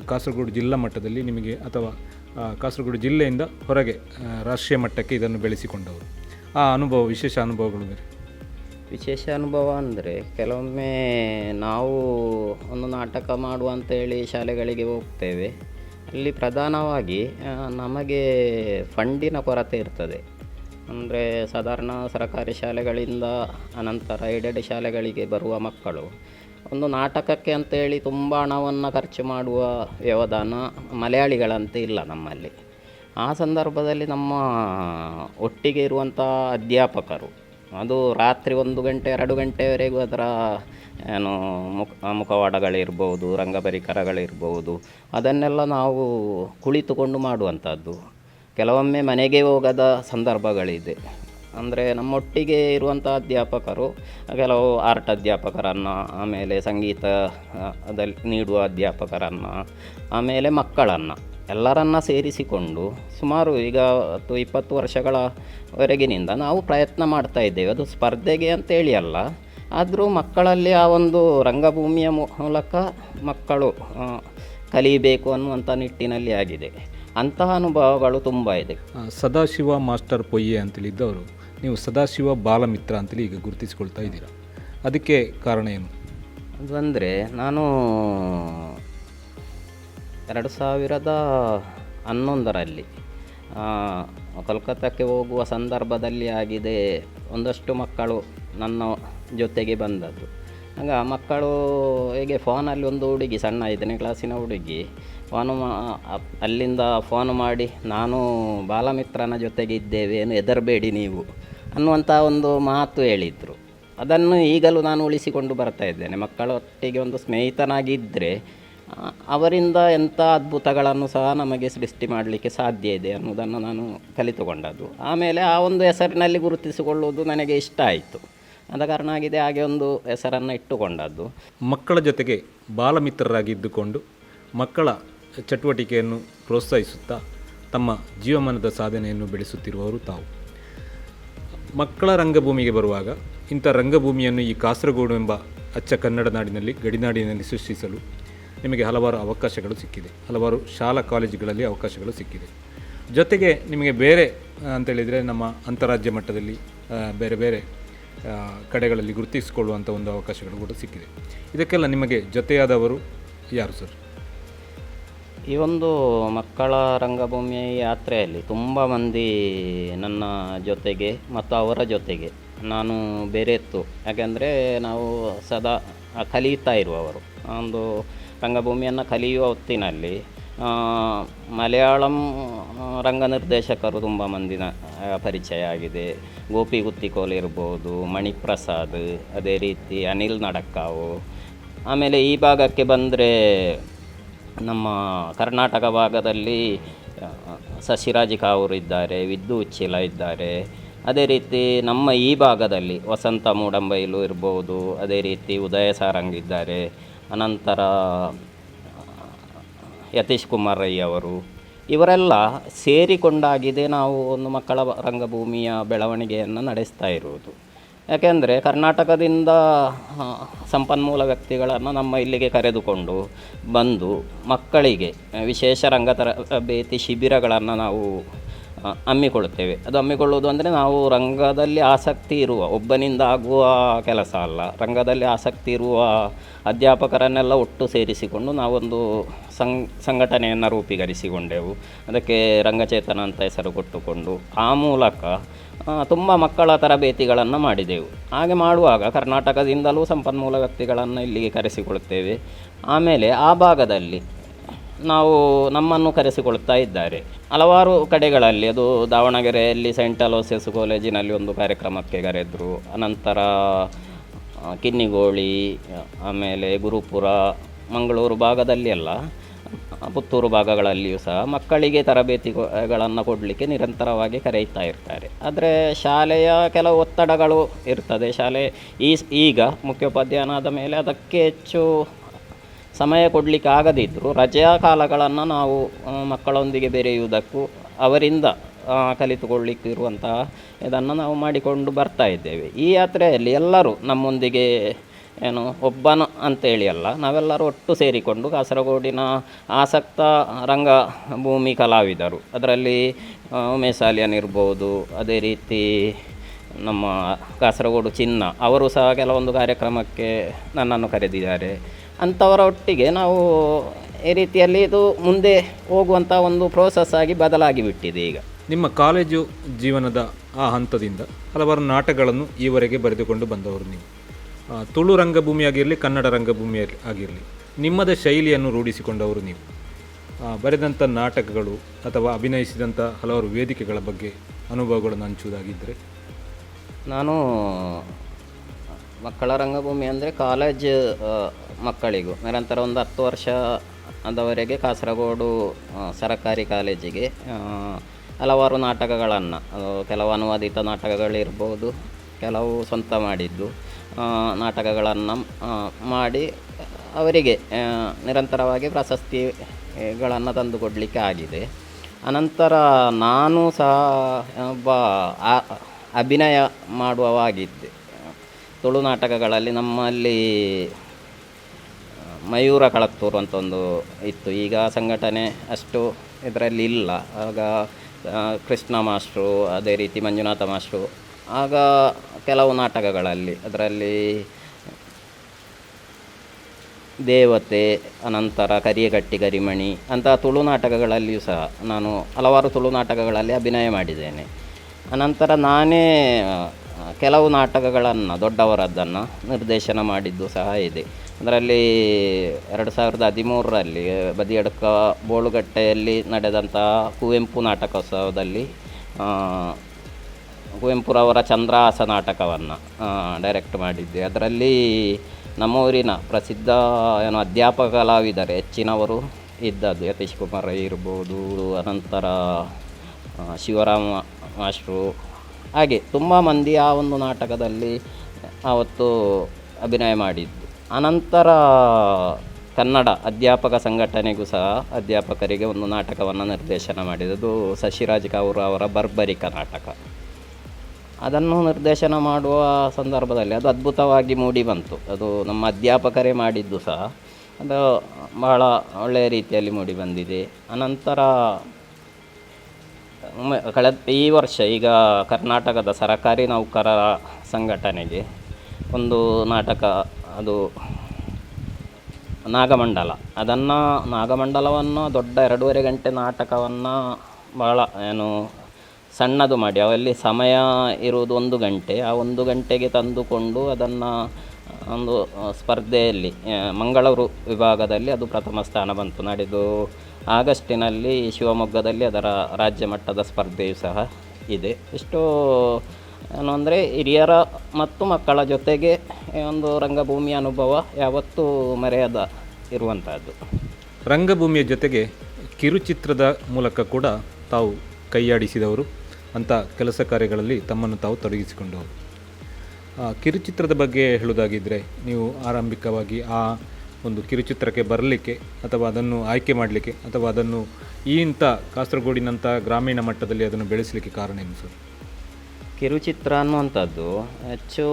ಕಾಸರಗೋಡು ಜಿಲ್ಲಾ ಮಟ್ಟದಲ್ಲಿ ನಿಮಗೆ ಅಥವಾ ಕಾಸರಗೋಡು ಜಿಲ್ಲೆಯಿಂದ ಹೊರಗೆ ರಾಷ್ಟ್ರೀಯ ಮಟ್ಟಕ್ಕೆ ಇದನ್ನು ಬೆಳೆಸಿಕೊಂಡವರು. ಆ ಅನುಭವ, ವಿಶೇಷ ಅನುಭವಗಳು ಬೇರೆ. ವಿಶೇಷ ಅನುಭವ ಅಂದರೆ ಕೆಲವೊಮ್ಮೆ ನಾವು ಒಂದು ನಾಟಕ ಮಾಡುವ ಅಂತೇಳಿ ಶಾಲೆಗಳಿಗೆ ಹೋಗ್ತೇವೆ. ಅಲ್ಲಿ ಪ್ರಧಾನವಾಗಿ ನಮಗೆ ಫಂಡಿನ ಕೊರತೆ ಇರ್ತದೆ. ಅಂದರೆ ಸಾಧಾರಣ ಸರ್ಕಾರಿ ಶಾಲೆಗಳಿಂದ ಅನಂತರ ಏಡೆಡ್ ಶಾಲೆಗಳಿಗೆ ಬರುವ ಮಕ್ಕಳು. ಒಂದು ನಾಟಕಕ್ಕೆ ಅಂತೇಳಿ ತುಂಬ ಹಣವನ್ನು ಖರ್ಚು ಮಾಡುವ ವ್ಯವಧಾನ ಮಲಯಾಳಿಗಳಂತೆ ಇಲ್ಲ ನಮ್ಮಲ್ಲಿ. ಆ ಸಂದರ್ಭದಲ್ಲಿ ನಮ್ಮ ಒಟ್ಟಿಗೆ ಇರುವಂಥ ಅಧ್ಯಾಪಕರು ಅದು ರಾತ್ರಿ ಒಂದು ಗಂಟೆ, ಎರಡು ಗಂಟೆವರೆಗೂ ಅದರ, ಏನು, ಮುಖ, ಮುಖವಾಡಗಳಿರ್ಬೋದು, ರಂಗಪರಿಕರಗಳಿರ್ಬೋದು, ಅದನ್ನೆಲ್ಲ ನಾವು ಕುಳಿತುಕೊಂಡು ಮಾಡುವಂಥದ್ದು. ಕೆಲವೊಮ್ಮೆ ಮನೆಗೆ ಹೋಗದ ಸಂದರ್ಭಗಳಿದೆ. ಅಂದರೆ ನಮ್ಮೊಟ್ಟಿಗೆ ಇರುವಂಥ ಅಧ್ಯಾಪಕರು, ಕೆಲವು ಆರ್ಟ್ ಅಧ್ಯಾಪಕರನ್ನು, ಆಮೇಲೆ ಸಂಗೀತ ಅದಲ್ಲಿ ದಲ್ಲಿ ನೀಡುವ ಅಧ್ಯಾಪಕರನ್ನು, ಆಮೇಲೆ ಮಕ್ಕಳನ್ನು. ಎಲ್ಲರನ್ನ ಸೇರಿಸಿಕೊಂಡು ಸುಮಾರು ಈಗ ಹತ್ತು ಇಪ್ಪತ್ತು ವರ್ಷಗಳವರೆಗಿನಿಂದ ನಾವು ಪ್ರಯತ್ನ ಮಾಡ್ತಾ ಇದ್ದೇವೆ. ಅದು ಸ್ಪರ್ಧೆಗೆ ಅಂತೇಳಿ ಅಲ್ಲ ಆದರೂ ಮಕ್ಕಳಲ್ಲಿ ಆ ಒಂದು ರಂಗಭೂಮಿಯ ಮೂಲಕ ಮಕ್ಕಳು ಕಲಿಬೇಕು ಅನ್ನುವಂಥ ನಿಟ್ಟಿನಲ್ಲಿ ಆಗಿದೆ. ಅಂತಹ ಅನುಭವಗಳು ತುಂಬ ಇದೆ. ಸದಾಶಿವ ಮಾಸ್ಟರ್ ಪೊಯ್ಯೆ ಅಂತೇಳಿದ್ದವರು ನೀವು ಸದಾಶಿವ ಬಾಲಮಿತ್ರ ಅಂತೇಳಿ ಈಗ ಗುರುತಿಸಿಕೊಳ್ತಾ ಇದ್ದೀರಾ. ಅದಕ್ಕೆ ಕಾರಣ ಏನು? ಅದು ಅಂದರೆ ನಾನು ಎರಡು ಸಾವಿರದ ಹನ್ನೊಂದರಲ್ಲಿ ಕೋಲ್ಕತ್ತಾಕ್ಕೆ ಹೋಗುವ ಸಂದರ್ಭದಲ್ಲಿ ಆಗಿದೆ. ಒಂದಷ್ಟು ಮಕ್ಕಳು ನನ್ನ ಜೊತೆಗೆ ಬಂದದ್ದು. ಆಗ ಮಕ್ಕಳು ಹೇಗೆ, ಫೋನಲ್ಲಿ ಒಂದು ಹುಡುಗಿ, ಸಣ್ಣ ಐದನೇ ಕ್ಲಾಸಿನ ಹುಡುಗಿ. ಫೋನು ಅಲ್ಲಿಂದ ಫೋನ್ ಮಾಡಿ, ನಾನು ಬಾಲಮಿತ್ರನ ಜೊತೆಗೆ ಇದ್ದೇವೆ, ಏನು ಹೆದರಬೇಡಿ ನೀವು ಅನ್ನುವಂಥ ಒಂದು ಮಾತು ಹೇಳಿದರು. ಅದನ್ನು ಈಗಲೂ ನಾನು ಉಳಿಸಿಕೊಂಡು ಬರ್ತಾ ಇದ್ದೇನೆ. ಮಕ್ಕಳೊಟ್ಟಿಗೆ ಒಂದು ಸ್ನೇಹಿತನಾಗಿದ್ದರೆ ಅವರಿಂದ ಎಂಥ ಅದ್ಭುತಗಳನ್ನು ಸಹ ನಮಗೆ ಸೃಷ್ಟಿ ಮಾಡಲಿಕ್ಕೆ ಸಾಧ್ಯ ಇದೆ ಅನ್ನೋದನ್ನು ನಾನು ಕಲಿತುಕೊಂಡದ್ದು. ಆಮೇಲೆ ಆ ಒಂದು ಹೆಸರಿನಲ್ಲಿ ಗುರುತಿಸಿಕೊಳ್ಳುವುದು ನನಗೆ ಇಷ್ಟ ಆಯಿತು. ಆದ ಕಾರಣ ಆಗಿದೆ ಹಾಗೆ ಒಂದು ಹೆಸರನ್ನು ಇಟ್ಟುಕೊಂಡದ್ದು. ಮಕ್ಕಳ ಜೊತೆಗೆ ಬಾಲಮಿತ್ರರಾಗಿ ಇದ್ದುಕೊಂಡು ಮಕ್ಕಳ ಚಟುವಟಿಕೆಯನ್ನು ಪ್ರೋತ್ಸಾಹಿಸುತ್ತಾ ತಮ್ಮ ಜೀವಮಾನದ ಸಾಧನೆಯನ್ನು ಬೆಳೆಸುತ್ತಿರುವವರು ತಾವು. ಮಕ್ಕಳ ರಂಗಭೂಮಿಗೆ ಬರುವಾಗ ಇಂಥ ರಂಗಭೂಮಿಯನ್ನು ಈ ಕಾಸರಗೋಡು ಎಂಬ ಅಚ್ಚ ಕನ್ನಡ ನಾಡಿನಲ್ಲಿ ಗಡಿನಾಡಿನಲ್ಲಿ ಸೃಷ್ಟಿಸಲು ನಿಮಗೆ ಹಲವಾರು ಅವಕಾಶಗಳು ಸಿಕ್ಕಿದೆ. ಹಲವಾರು ಶಾಲಾ ಕಾಲೇಜುಗಳಲ್ಲಿ ಅವಕಾಶಗಳು ಸಿಕ್ಕಿದೆ. ಜೊತೆಗೆ ನಿಮಗೆ ಬೇರೆ ಅಂತೇಳಿದರೆ ನಮ್ಮ ಅಂತಾರಾಜ್ಯ ಮಟ್ಟದಲ್ಲಿ ಬೇರೆ ಬೇರೆ ಕಡೆಗಳಲ್ಲಿ ಗುರುತಿಸಿಕೊಳ್ಳುವಂಥ ಒಂದು ಅವಕಾಶಗಳು ಕೂಡ ಸಿಕ್ಕಿದೆ. ಇದಕ್ಕೆಲ್ಲ ನಿಮಗೆ ಜೊತೆಯಾದವರು ಯಾರು ಸರ್? ಈ ಒಂದು ಮಕ್ಕಳ ರಂಗಭೂಮಿ ಯಾತ್ರೆಯಲ್ಲಿ ತುಂಬ ಮಂದಿ ನನ್ನ ಜೊತೆಗೆ ಮತ್ತು ಅವರ ಜೊತೆಗೆ ನಾನು ಬೇರೆ ಎತ್ತು. ಯಾಕೆಂದರೆ ನಾವು ಸದಾ ಕಲಿಯುತ್ತಾ ಇರುವವರು. ಒಂದು ರಂಗಭೂಮಿಯನ್ನು ಕಲಿಯುವ ಹೊತ್ತಿನಲ್ಲಿ ಮಲಯಾಳಂ ರಂಗ ನಿರ್ದೇಶಕರು ತುಂಬ ಮಂದಿನ ಪರಿಚಯ ಆಗಿದೆ. ಗೋಪಿ ಗುತ್ತಿಕೋಲ್ ಇರ್ಬೋದು, ಮಣಿಪ್ರಸಾದ್, ಅದೇ ರೀತಿ ಅನಿಲ್ ನಡಕ್ಕಾವು. ಆಮೇಲೆ ಈ ಭಾಗಕ್ಕೆ ಬಂದರೆ ನಮ್ಮ ಕರ್ನಾಟಕ ಭಾಗದಲ್ಲಿ ಸಸಿರಾಜ್ ಕಾವೂರ್ ಇದ್ದಾರೆ, ವಿದ್ದು ಉಚ್ಚಿಲ ಇದ್ದಾರೆ. ಅದೇ ರೀತಿ ನಮ್ಮ ಈ ಭಾಗದಲ್ಲಿ ವಸಂತ ಮೂಡಂಬೈಲು ಇರ್ಬೋದು, ಅದೇ ರೀತಿ ಉದಯ ಸಾರಂಗ್ ಇದ್ದಾರೆ. ಅನಂತರ, ಯತೀಶ್ ಕುಮಾರ್ ರೈ ಅವರು, ಇವರೆಲ್ಲ ಸೇರಿಕೊಂಡಾಗಿದೆ ನಾವು ಒಂದು ಮಕ್ಕಳ ರಂಗಭೂಮಿಯ ಬೆಳವಣಿಗೆಯನ್ನು ನಡೆಸ್ತಾ ಇರುವುದು. ಯಾಕೆಂದರೆ ಕರ್ನಾಟಕದಿಂದ ಸಂಪನ್ಮೂಲ ವ್ಯಕ್ತಿಗಳನ್ನು ನಮ್ಮ ಇಲ್ಲಿಗೆ ಕರೆದುಕೊಂಡು ಬಂದು ಮಕ್ಕಳಿಗೆ ವಿಶೇಷ ರಂಗ ತರಬೇತಿ ಶಿಬಿರಗಳನ್ನು ನಾವು ಹಮ್ಮಿಕೊಳ್ಳುತ್ತೇವೆ. ಅದು ಹಮ್ಮಿಕೊಳ್ಳುವುದು ಅಂದರೆ ನಾವು ರಂಗದಲ್ಲಿ ಆಸಕ್ತಿ ಇರುವ, ಒಬ್ಬನಿಂದ ಆಗುವ ಕೆಲಸ ಅಲ್ಲ. ರಂಗದಲ್ಲಿ ಆಸಕ್ತಿ ಇರುವ ಅಧ್ಯಾಪಕರನ್ನೆಲ್ಲ ಒಟ್ಟು ಸೇರಿಸಿಕೊಂಡು ನಾವೊಂದು ಸಂಘ ಸಂಘಟನೆಯನ್ನು ರೂಪೀಕರಿಸಿಕೊಂಡೆವು. ಅದಕ್ಕೆ ರಂಗಚೇತನ ಅಂತ ಹೆಸರು ಕೊಟ್ಟುಕೊಂಡು ಆ ಮೂಲಕ ತುಂಬ ಮಕ್ಕಳ ತರಬೇತಿಗಳನ್ನು ಮಾಡಿದೆವು. ಹಾಗೆ ಮಾಡುವಾಗ ಕರ್ನಾಟಕದಿಂದಲೂ ಸಂಪನ್ಮೂಲ ವ್ಯಕ್ತಿಗಳನ್ನು ಇಲ್ಲಿಗೆ ಕರೆಸಿಕೊಳ್ಳುತ್ತೇವೆ ಆಮೇಲೆ ಆ ಭಾಗದಲ್ಲಿ ನಾವು ನಮ್ಮನ್ನು ಕರೆಸಿಕೊಳ್ತಾ ಇದ್ದಾರೆ. ಹಲವಾರು ಕಡೆಗಳಲ್ಲಿ ಅದು ದಾವಣಗೆರೆಯಲ್ಲಿ ಸೈಂಟ್ ಅಲೋಸಿಯಸ್ ಕಾಲೇಜಿನಲ್ಲಿ ಒಂದು ಕಾರ್ಯಕ್ರಮಕ್ಕೆ ಕರೆದರು. ಅನಂತರ ಕಿನ್ನಿಗೋಳಿ ಆಮೇಲೆ ಗುರುಪುರ ಮಂಗಳೂರು ಭಾಗದಲ್ಲಿ ಎಲ್ಲ ಪುತ್ತೂರು ಭಾಗಗಳಲ್ಲಿಯೂ ಸಹ ಮಕ್ಕಳಿಗೆ ತರಬೇತಿಗಳನ್ನು ಕೊಡಲಿಕ್ಕೆ ನಿರಂತರವಾಗಿ ಕರೆಯುತ್ತಾ ಇರ್ತಾರೆ. ಆದರೆ ಶಾಲೆಯ ಕೆಲವು ಒತ್ತಡಗಳು ಇರ್ತದೆ. ಶಾಲೆ ಈ, ಈಗ ಮುಖ್ಯೋಪಾಧ್ಯಾಯನಾದ ಮೇಲೆ ಅದಕ್ಕೆ ಹೆಚ್ಚು ಸಮಯ ಕೊಡಲಿಕ್ಕೆ ಆಗದಿದ್ದರೂ ರಜೆಯ ಕಾಲಗಳನ್ನು ನಾವು ಮಕ್ಕಳೊಂದಿಗೆ ಬೆರೆಯುವುದಕ್ಕೂ ಅವರಿಂದ ಕಲಿತುಕೊಳ್ಳಿಕ್ಕಿರುವಂತಹ ಇದನ್ನು ನಾವು ಮಾಡಿಕೊಂಡು ಬರ್ತಾ ಇದ್ದೇವೆ. ಈ ಯಾತ್ರೆಯಲ್ಲಿ ಎಲ್ಲರೂ ನಮ್ಮೊಂದಿಗೆ, ಏನು, ಒಬ್ಬನ ಅಂತೇಳಿ ಅಲ್ಲ, ನಾವೆಲ್ಲರೂ ಒಟ್ಟು ಸೇರಿಕೊಂಡು ಕಾಸರಗೋಡಿನ ಆಸಕ್ತ ರಂಗಭೂಮಿ ಕಲಾವಿದರು. ಅದರಲ್ಲಿ ಉಮೇಶ್ ಇರ್ಬೋದು, ಅದೇ ರೀತಿ ನಮ್ಮ ಕಾಸರಗೋಡು ಚಿನ್ನ, ಅವರು ಸಹ ಕೆಲವೊಂದು ಕಾರ್ಯಕ್ರಮಕ್ಕೆ ನನ್ನನ್ನು ಕರೆದಿದ್ದಾರೆ. ಅಂಥವರ ಒಟ್ಟಿಗೆ ನಾವು ಈ ರೀತಿಯಲ್ಲಿ ಇದು ಮುಂದೆ ಹೋಗುವಂಥ ಒಂದು ಪ್ರೋಸೆಸ್ ಆಗಿ ಬದಲಾಗಿ ಬಿಟ್ಟಿದೆ ಈಗ. ನಿಮ್ಮ ಕಾಲೇಜು ಜೀವನದ ಆ ಹಂತದಿಂದ ಹಲವಾರು ನಾಟಕಗಳನ್ನು ಈವರೆಗೆ ಬರೆದುಕೊಂಡು ಬಂದವರು ನೀವು. ತುಳು ರಂಗಭೂಮಿ ಆಗಿರಲಿ ಕನ್ನಡ ರಂಗಭೂಮಿ ಆಗಿ- ಆಗಿರಲಿ ನಿಮ್ಮದ ಶೈಲಿಯನ್ನು ರೂಢಿಸಿಕೊಂಡವರು ನೀವು. ಬರೆದಂಥ ನಾಟಕಗಳು ಅಥವಾ ಅಭಿನಯಿಸಿದಂಥ ಹಲವಾರು ವೇದಿಕೆಗಳ ಬಗ್ಗೆ ಅನುಭವಗಳನ್ನು ಹಂಚುವುದಾಗಿದ್ದರೆ? ನಾನು ಮಕ್ಕಳ ರಂಗಭೂಮಿ ಅಂದರೆ ಕಾಲೇಜ್ ಮಕ್ಕಳಿಗೂ. ನಿರಂತರ ಒಂದು ಹತ್ತು ವರ್ಷ ಅದವರೆಗೆ ಕಾಸರಗೋಡು ಸರಕಾರಿ ಕಾಲೇಜಿಗೆ ಹಲವಾರು ನಾಟಕಗಳನ್ನು ಕೆಲವು ಅನುವಾದಿತ ನಾಟಕಗಳಿರ್ಬೋದು, ಕೆಲವು ಸ್ವಂತ ಮಾಡಿದ್ದು ನಾಟಕಗಳನ್ನು ಮಾಡಿ ಅವರಿಗೆ ನಿರಂತರವಾಗಿ ಪ್ರಶಸ್ತಿಗಳನ್ನು ತಂದುಕೊಡಲಿಕ್ಕೆ ಆಗಿದೆ. ಅನಂತರ ನಾನು ಸಹ ಒಬ್ಬ ಅಭಿನಯ ಮಾಡುವವಾಗಿದ್ದೆ. ತುಳು ನಾಟಕಗಳಲ್ಲಿ ನಮ್ಮಲ್ಲಿ ಮಯೂರ ಕಳತ್ತೂರು ಅಂತ ಒಂದು ಇತ್ತು. ಈಗ ಸಂಘಟನೆ ಅಷ್ಟು ಇದರಲ್ಲಿ ಇಲ್ಲ. ಆಗ ಕೃಷ್ಣ ಮಾಸ್ಟ್ರು ಅದೇ ರೀತಿ ಮಂಜುನಾಥ ಮಾಸ್ಟ್ರು ಆಗ ಕೆಲವು ನಾಟಕಗಳಲ್ಲಿ ಅದರಲ್ಲಿ ದೇವತೆ, ಅನಂತರ ಕರಿಯಗಟ್ಟಿ, ಕರಿಮಣಿ ಅಂತಹ ತುಳು ನಾಟಕಗಳಲ್ಲಿಯೂ ಸಹ ನಾನು ಹಲವಾರು ತುಳು ನಾಟಕಗಳಲ್ಲಿ ಅಭಿನಯ ಮಾಡಿದ್ದೇನೆ. ಅನಂತರ ನಾನೇ ಕೆಲವು ನಾಟಕಗಳನ್ನು, ದೊಡ್ಡವರದ್ದನ್ನು ನಿರ್ದೇಶನ ಮಾಡಿದ್ದು ಸಹ ಇದೆ. ಅದರಲ್ಲಿ ಎರಡು ಸಾವಿರದ ಹದಿಮೂರರಲ್ಲಿ ಬದಿಯಡ್ಕ ಬೋಳುಗಟ್ಟೆಯಲ್ಲಿ ನಡೆದಂತಹ ಕುವೆಂಪು ನಾಟಕೋತ್ಸವದಲ್ಲಿ ಕುವೆಂಪುರವರ ಚಂದ್ರಹಾಸ ನಾಟಕವನ್ನು ಡೈರೆಕ್ಟ್ ಮಾಡಿದ್ದೆ. ಅದರಲ್ಲಿ ನಮ್ಮೂರಿನ ಪ್ರಸಿದ್ಧ ಏನು ಅಧ್ಯಾಪಕ ಕಲಾವಿದರು ಹೆಚ್ಚಿನವರು ಇದ್ದದ್ದು, ಯತೀಶ್ ಕುಮಾರ್ ಇರ್ಬೋದು, ಅನಂತರ ಶಿವರಾಮ ಮಾಸ್ಟ್ರು ಹಾಗೆ ತುಂಬ ಮಂದಿ ಆ ಒಂದು ನಾಟಕದಲ್ಲಿ ಆವತ್ತು ಅಭಿನಯ ಮಾಡಿದ್ದು. ಅನಂತರ ಕನ್ನಡ ಅಧ್ಯಾಪಕ ಸಂಘಟನೆಗೂ ಸಹ ಅಧ್ಯಾಪಕರಿಗೆ ಒಂದು ನಾಟಕವನ್ನು ನಿರ್ದೇಶನ ಮಾಡಿದ್ದು ಶಶಿರಾಜ್ ಕೌರ್ ಅವರ ಬರ್ಬರಿಕ ನಾಟಕ. ಅದನ್ನು ನಿರ್ದೇಶನ ಮಾಡುವ ಸಂದರ್ಭದಲ್ಲಿ ಅದು ಅದ್ಭುತವಾಗಿ ಮೂಡಿ ಬಂತು. ಅದು ನಮ್ಮ ಅಧ್ಯಾಪಕರೇ ಮಾಡಿದ್ದು ಸಹ. ಅದು ಬಹಳ ಒಳ್ಳೆಯ ರೀತಿಯಲ್ಲಿ ಮೂಡಿ ಬಂದಿದೆ. ಅನಂತರ ಕಳೆದ ಈ ವರ್ಷ ಈಗ ಕರ್ನಾಟಕದ ಸರಕಾರಿ ನೌಕರರ ಸಂಘಟನೆಗೆ ಒಂದು ನಾಟಕ, ಅದು ನಾಗಮಂಡಲ. ಅದನ್ನು ನಾಗಮಂಡಲವನ್ನು ದೊಡ್ಡ ಎರಡೂವರೆ ಗಂಟೆ ನಾಟಕವನ್ನು ಭಾಳ ಏನು ಸಣ್ಣದು ಮಾಡಿ. ಅವಲ್ಲಿ ಸಮಯ ಇರುವುದು ಒಂದು ಗಂಟೆ. ಆ ಒಂದು ಗಂಟೆಗೆ ತಂದುಕೊಂಡು ಅದನ್ನು ಒಂದು ಸ್ಪರ್ಧೆಯಲ್ಲಿ, ಮಂಗಳೂರು ವಿಭಾಗದಲ್ಲಿ ಅದು ಪ್ರಥಮ ಸ್ಥಾನ ಬಂತು. ನಾಡಿದ್ದು ಆಗಸ್ಟಿನಲ್ಲಿ ಶಿವಮೊಗ್ಗದಲ್ಲಿ ಅದರ ರಾಜ್ಯ ಮಟ್ಟದ ಸ್ಪರ್ಧೆಯು ಸಹ ಇದೆ. ಇಷ್ಟು ಏನು ಅಂದರೆ ಹಿರಿಯರ ಮತ್ತು ಮಕ್ಕಳ ಜೊತೆಗೆ ಒಂದು ರಂಗಭೂಮಿ ಅನುಭವ ಯಾವತ್ತೂ ಮರೆಯದ ಇರುವಂಥದ್ದು ರಂಗಭೂಮಿಯ ಜೊತೆಗೆ ಕಿರುಚಿತ್ರದ ಮೂಲಕ ಕೂಡ ತಾವು ಕೈಯಾಡಿಸಿದವರು ಅಂಥ ಕೆಲಸ ಕಾರ್ಯಗಳಲ್ಲಿ ತಮ್ಮನ್ನು ತಾವು ತೊಡಗಿಸಿಕೊಂಡವರು. ಕಿರುಚಿತ್ರದ ಬಗ್ಗೆ ಹೇಳುವುದಾಗಿದ್ದರೆ ನೀವು ಆರಂಭಿಕವಾಗಿ ಆ ಒಂದು ಕಿರುಚಿತ್ರಕ್ಕೆ ಬರಲಿಕ್ಕೆ ಅಥವಾ ಅದನ್ನು ಆಯ್ಕೆ ಮಾಡಲಿಕ್ಕೆ ಅಥವಾ ಅದನ್ನು ಈ ಇಂಥ ಕಾಸರಗೋಡಿನಂಥ ಗ್ರಾಮೀಣ ಮಟ್ಟದಲ್ಲಿ ಅದನ್ನು ಬೆಳೆಸಲಿಕ್ಕೆ ಕಾರಣ ಏನು ಸರ್? ಕಿರುಚಿತ್ರ ಅನ್ನುವಂಥದ್ದು ಹೆಚ್ಚು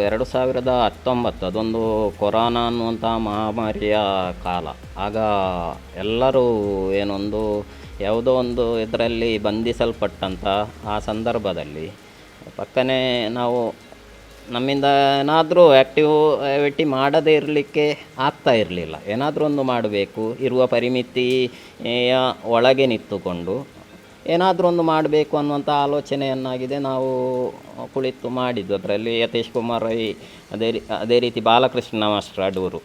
ಎರಡು ಸಾವಿರದ ಹತ್ತೊಂಬತ್ತು, ಅದೊಂದು ಕೊರೋನಾ ಅನ್ನುವಂಥ ಮಹಾಮಾರಿಯ ಕಾಲ. ಆಗ ಎಲ್ಲರೂ ಏನೊಂದು ಯಾವುದೋ ಒಂದು ಇದರಲ್ಲಿ ಬಂಧಿಸಲ್ಪಟ್ಟಂಥ ಆ ಸಂದರ್ಭದಲ್ಲಿ ಪಕ್ಕನೆ ನಾವು ನಮ್ಮಿಂದ ಏನಾದರೂ ಆ್ಯಕ್ಟಿವ್ ಆ್ಯಕ್ಟಿವಿಟಿ ಮಾಡದೇ ಇರಲಿಕ್ಕೆ ಆಗ್ತಾ ಇರಲಿಲ್ಲ. ಏನಾದರೂ ಒಂದು ಮಾಡಬೇಕು, ಇರುವ ಪರಿಮಿತಿಯ ಒಳಗೆ ನಿಂತುಕೊಂಡು ಏನಾದರೂ ಒಂದು ಮಾಡಬೇಕು ಅನ್ನುವಂಥ ಆಲೋಚನೆಯನ್ನಾಗಿದೆ ನಾವು ಕುಳಿತು ಮಾಡಿದ್ದು. ಅದರಲ್ಲಿ ಯತೀಶ್ ಕುಮಾರ್ ರೈ, ಅದೇ ರೀ, ಅದೇ ರೀತಿ ಬಾಲಕೃಷ್ಣ ಮಾಸ್ಟರ್ ಅಡೂರು